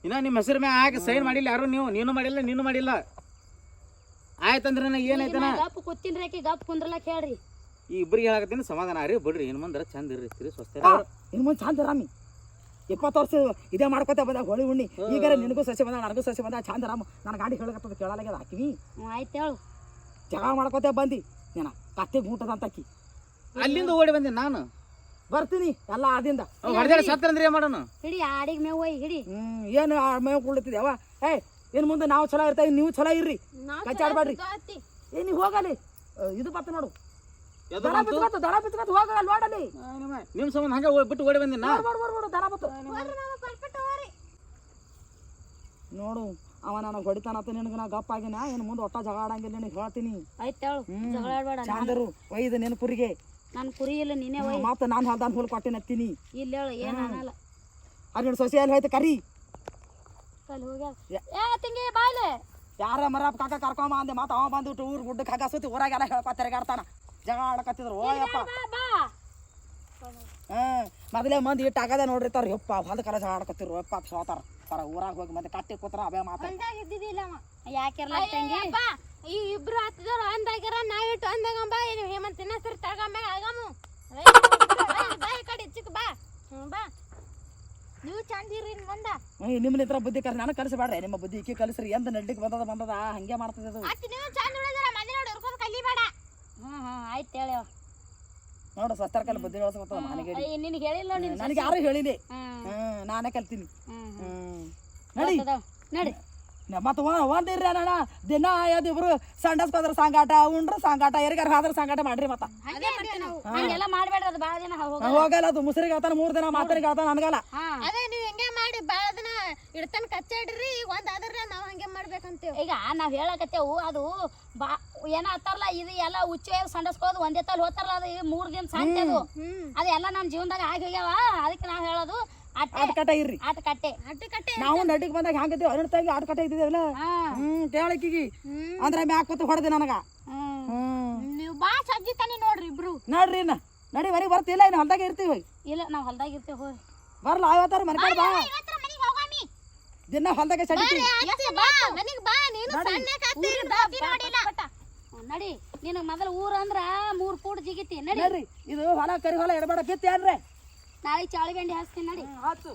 S3: ಇನ್ನ ನಿಮ್ಮ ಹೆಸರು ಮ್ಯಾಗ ಸೈನ್ ಮಾಡಿಲ್ಲ ಯಾರು ನೀವು? ನೀನು ಮಾಡಿಲ್ಲ ನೀನು ಮಾಡಿಲ್ಲ. ಆಯ್ತಂದ್ರೆ ನಾ ಏನೈತನ
S4: ಗಪ್ ಕೂತಿನ್ರಿ ಆಕಿ ಗಪ್ ಕುಂದ್ರಲಕ್ ಹೇಳ್ರಿ.
S3: ಈ ಇಬ್ರಿಗೆ ಹೇಳಕತ್ತೀನಿ ಸಮಾಧಾನ ರೀ ಬಿಡ್ರಿ ಇನ್ ಮುಂದ್ರ ಚಂದ ಇರ್ರಿ ತಿರಿ ಸ್ವಸ್ಥ
S5: ಇನ್ನು ಮುಂದೆ ಚಂದ ರಾಮಿ ಇಪ್ಪತ್ತು ವರ್ಷ ಇದೇ ಮಾಡ್ಕೊತ ಬಂದ ಹೋಳಿ ಉಣ್ಣಿ ಈಗ ನಿನಗೂ ಸಸಿ ಬಂದ ನನಗೂ ಸಸಿ ಬಂದ ಚಂದ ರಾಮ ನನ್ನ ಗಾಡಿ ಹೇಳಕತ್ತದ ಕೇಳಲಾಗ್ಯದ ಹಾಕಿವಿ.
S4: ಆಯ್ತು ಹೇಳು.
S5: ಜಗಳ ಮಾಡ್ಕೊತ ಬಂದಿ. ನೀನ ಕತ್ತೆ ಗೂಟದ ಆಕಿ
S3: ಅಲ್ಲಿಂದ ಓಡಿ ಬಂದೆ ನಾನು.
S5: ಬರ್ತೀನಿ ಎಲ್ಲ ಆದಿಂದ.
S3: ಹೊಡೆದಾಡ ಸತ್ತಂದ್ರೆ ಏನ್ ಮಾಡೋಣ
S4: ಹಿಡಿ ಆಡಿಗೆ ಮೇವು ಹಿಡಿ.
S5: ಹ್ಮ್ ಏನು ಆ ಮೇವ್ ಕುಳ್ತಿದ್ಯಾವ ಏ ಇನ್ನು ಮುಂದೆ ನಾವು ಚಲೋ ಇರ್ತೇವೆ ನೀವು ಚಲೋ ಇರ್ರಿ. ಕಚ್ಚಾಡ್ಬೇಡ್ರಿ ಏ ನೀವು ಹೋಗಲಿ. ಇದು ಬತ್ತ ನೋಡು. ದಡ
S3: ಬಂತು?
S5: ಬಿತ್ಕೊತ ದಡ ಬಿತ್ಕೊತ ಹೋಗಲ್ಲ ನೋಡಲಿ.
S3: ನಿಮ್ಮ- ನಿಮ್ ಸಂಬಂಧ ಹಂಗೆ ಬಿಟ್ಟು ಓಡಿ ಬಂದೆ ನಾ.
S5: ನೋಡು ನೋಡು ನೋಡು ದಡ ಬತ್ತು. ನೋಡು ಅವ ನನಗೆ ಹೊಡಿತಾನತ್ತ ನಿನಗೆ ನಾ ಗಪ್ಪ ಆಗಿನ? ಏನು ಮುಂದೆ ಒಟ್ಟ ಜಗಳ ಆಡಂಗಿಲ್ಲ ನಿನಗೆ ಹೇಳ್ತೀನಿ.
S4: ಆಯ್ತು ಹೇಳು ಜಗಳ ಆಡ್ಬೇಡ
S5: ಚಂದರು ಒಯ್ದು ನೆನಪುರಿಗೆ
S4: ನಾನು ಕುರಿ ಇಲ್ಲ ನೀನೇ ಒಯ್.
S5: ಮತ್ತೆ ನಾನು ಹೊಲ್ದಾನ ಹುಲ್ ಕೊಟ್ಟಿನ ಹತ್ತೀನಿ.
S4: ಇಲ್ಲ ಹೇಳು ಏನು ಅನ್ನಲ್ಲ.
S5: ಅಲ್ಲಿ ಸೊಸೆ ಅಲ್ಲಿ ಹೋಯ್ತು ಕರಿ.
S4: ಏ ತಂಗಿ ಬಾಯ್ಲೆ.
S5: ಯಾರ ಮರ ಕಾಕ ಕರ್ಕೊಂಬ ಅಂದೆ ಮತ್ತೆ ಅವ ಬಂದ್ಬಿಟ್ಟು ಊರ್ ಗುಡ್ಡಕ್ಕೆ ಹಾಕ ಸುತ್ತಿ ಊರಾಗೆಲ್ಲ ಹೇಳ್ಕೊ ತಿರುಗಾಡ್ತಾನ. ಜಗಳ ಆಡಕತ್ತಿದ್ರು ಓಯಪ್ಪ ಹ್ಮ್ ಮೊದಲೇ ಮಂದಿ ಇಟ್ಟು ಆಗದೆ ನೋಡಿರ್ತಾರ ಯಪ್ಪ ಹೊಲಕರ ಜಗಳ ಆಡಕತ್ತಿರು ಯಪ್ಪ ಸೋತಾರ. ಪರ ಸರ ಊರಾಗ ಹೋಗಿ ಮತ್ತೆ ಕಟ್ಟಿ ಕೂತ್ರ ಅವೇ. ಮಾತಾಡ
S4: ಯಾಕಿರ್ಲ
S6: ಈ ಇಬ್ರು ಹತ್ತಿದ್ರು ಅಂದಾಗಿರ ನಾವಿಟ್ಟು ಅಂದಾಗಂಬ ಏನು ಹೇಮಂತ್ ತಿನ್ನಸ್ರಿ ತಳಗಮ್ಯಾಗ ಆಗಮು ಬಾ ಈ ಕಡೆ ಚಿಕ್ಕ ಬಾ ಹ್ಮ್, ಬಾ ನೀವು ಚಂದ ಇರ್ರಿ ಇನ್ ಮುಂದ
S5: ನಿಮ್ಮ ಹತ್ರ ಬುದ್ಧಿ ಕಲ್ ನಾನು ಕಲಿಸಬೇಡ್ರಿ. ನಿಮ್ಮ ಬುದ್ಧಿ ಈಕೆ ಕಲಿಸ್ರಿ. ಎಂದ ನಡ್ಲಿಕ್ಕೆ ಬಂದದ ಬಂದದ ಹಂಗೆ ಮಾಡ್ತದೆ ಅದು.
S4: ಹಾ ಹಾ ಆಯ್ತು ಹೇಳಿ.
S5: ನೋಡು ಸ್ವಸ್ಥರ ಕಲ್ ಬುದ್ಧಿ ಹೇಳ್ಸಕತ್ತದ ನನಗೆ
S4: ನಿನಗೆ ಹೇಳಿಲ್ಲ ನಿನ್
S5: ನನಗೆ ಯಾರು ಹೇಳಿದೆ
S4: ಹ್ಮ್.
S5: ನಾನೇ ಕಲ್ತೀನಿ.
S4: ಹ್ಮ್
S5: ನೋಡಿ?
S4: ನಡಿ.
S5: ಮತ್ತೆ ಒಂದಿರ್ರಿ ಅಣ್ಣ ದಿನ ಇಬ್ರು ಸಂಡಸ್ಕೋದ್ರ ಸಂಗಾಟ ಉಂಡ್ರ ಸಂಗಾಟ ಯಾರಿಗಾರ ಹಾದ್ರ ಸಂಗಾಟ ಮಾಡ್ರಿ ಮತ್ತ.
S4: ಹಂಗೆಲ್ಲ ಮಾಡ್ಬೇಡ್ರಿ ಅದು ಭಾಳ ದಿನ
S5: ಹೋಗಲ್ಲ. ಅದು. ಮುಸರಿಗೆ ಆತನ ಮೂರ್ ದಿನ ಮಾತ್ರ ಆತಾನ
S4: ನನಗಲ್ಲ.
S6: ಅದೇ ನೀವು ಹೆಂಗೆ ಮಾಡಿ ಭಾಳ ದಿನ ಇಡ್ತಾನ ಕಚ್ಚಾಡ್ರಿ ಈಗ ಒಂದ್ ಆದ್ರ ನಾವ್ ಹಂಗೆ ಮಾಡ್ಬೇಕಂತೇವ್.
S4: ಈಗ ನಾವ್ ಹೇಳಕತ್ತೇವು ಅದು ಬಾ ಏನ ಹತ್ತಾರಲ್ಲ ಇದು ಎಲ್ಲ ಉಚ್ಚೆ ಸಂಡಸ್ಕೋದು ಒಂದೇ ತಲ್ ಹೋತಾರಲ್ಲ ಅದು ಈ ಮೂರ್ ದಿನ
S6: ಹ್ಮ್.
S4: ಅದೆಲ್ಲ ನಮ್ಮ ಜೀವನದಾಗ ಆಗಿ ಹೋಗ್ಯಾವ ಅದಕ್ಕೆ ನಾವ್ ಹೇಳೋದು
S5: ಆಟ. ಕಟ್ಟ ಇರ್ರಿ.
S4: ಆಟ ಕಟ್ಟೆ
S6: ಆಟ ಕಟ್ಟೆ
S5: ನಾವು ನಡಿಗೆ ಬಂದಾಗ ಹ್ಯಾಂಗತ್ತೀವಿ ಅರಣ ತಾಗಿ ಆಟ ಕಟ್ಟ ಇದ್ದಿದ್ದೇವಲ್ಲ?
S4: ಹಾ.
S5: ಹ್ಮ್ ಕೇಳಕ್ಕಿಗಿ
S6: ಹ್ಮ್.
S5: ಅಂದ್ರೆ ಮ್ಯಾಕ್ ಕೂತು ಹೊಡೆದೆ ನನಗ.
S6: ನೀವು ಬಾ ಸಜ್ಜಿ ತಾನಿ ನೋಡ್ರಿ ಇಬ್ರು.
S5: ನೋಡ್ರಿ ಇನ್ನ. ನಡಿ ಬರೀ ಬರ್ತಿಲ್ಲ ಇನ್ನು ಹೊಲ್ದಾಗ ಇರ್ತೀವಿ
S4: ಇಲ್ಲ ನಾವು ಹೊಲ್ದಾಗ ಇರ್ತೇವೆ ಹೋಗಿ
S5: ಬರ್ಲ ಆವತ್ತಾರ ಮನೆ ಕಡೆ ಬಾ. ದಿನ ಹೊಲ್ದಾಗ ಸಡಿತಿ
S6: ಬಾ. ಮನೆಗೆ ಬಾ ನೀನು ಸಣ್ಣ
S4: ನಡಿ. ನಿನಗ್ ಮೊದಲ ಊರ ಅಂದ್ರ ಮೂರ್ ಕೂಡ್ ಜಿಗಿತಿ. ನಡಿ.
S5: ಇದು ಹೊಲ ಕರಿ ಹೊಲ ಎಡಬೇಡ ಬಿತ್ತಿ ಏನ್ರಿ?
S4: ನಾಳೆ ಚಾಳಿಗೆ ಹಂಡಿ ಹಾಸ್ತೀನಿ ನೋಡಿ
S5: ಹಾಸು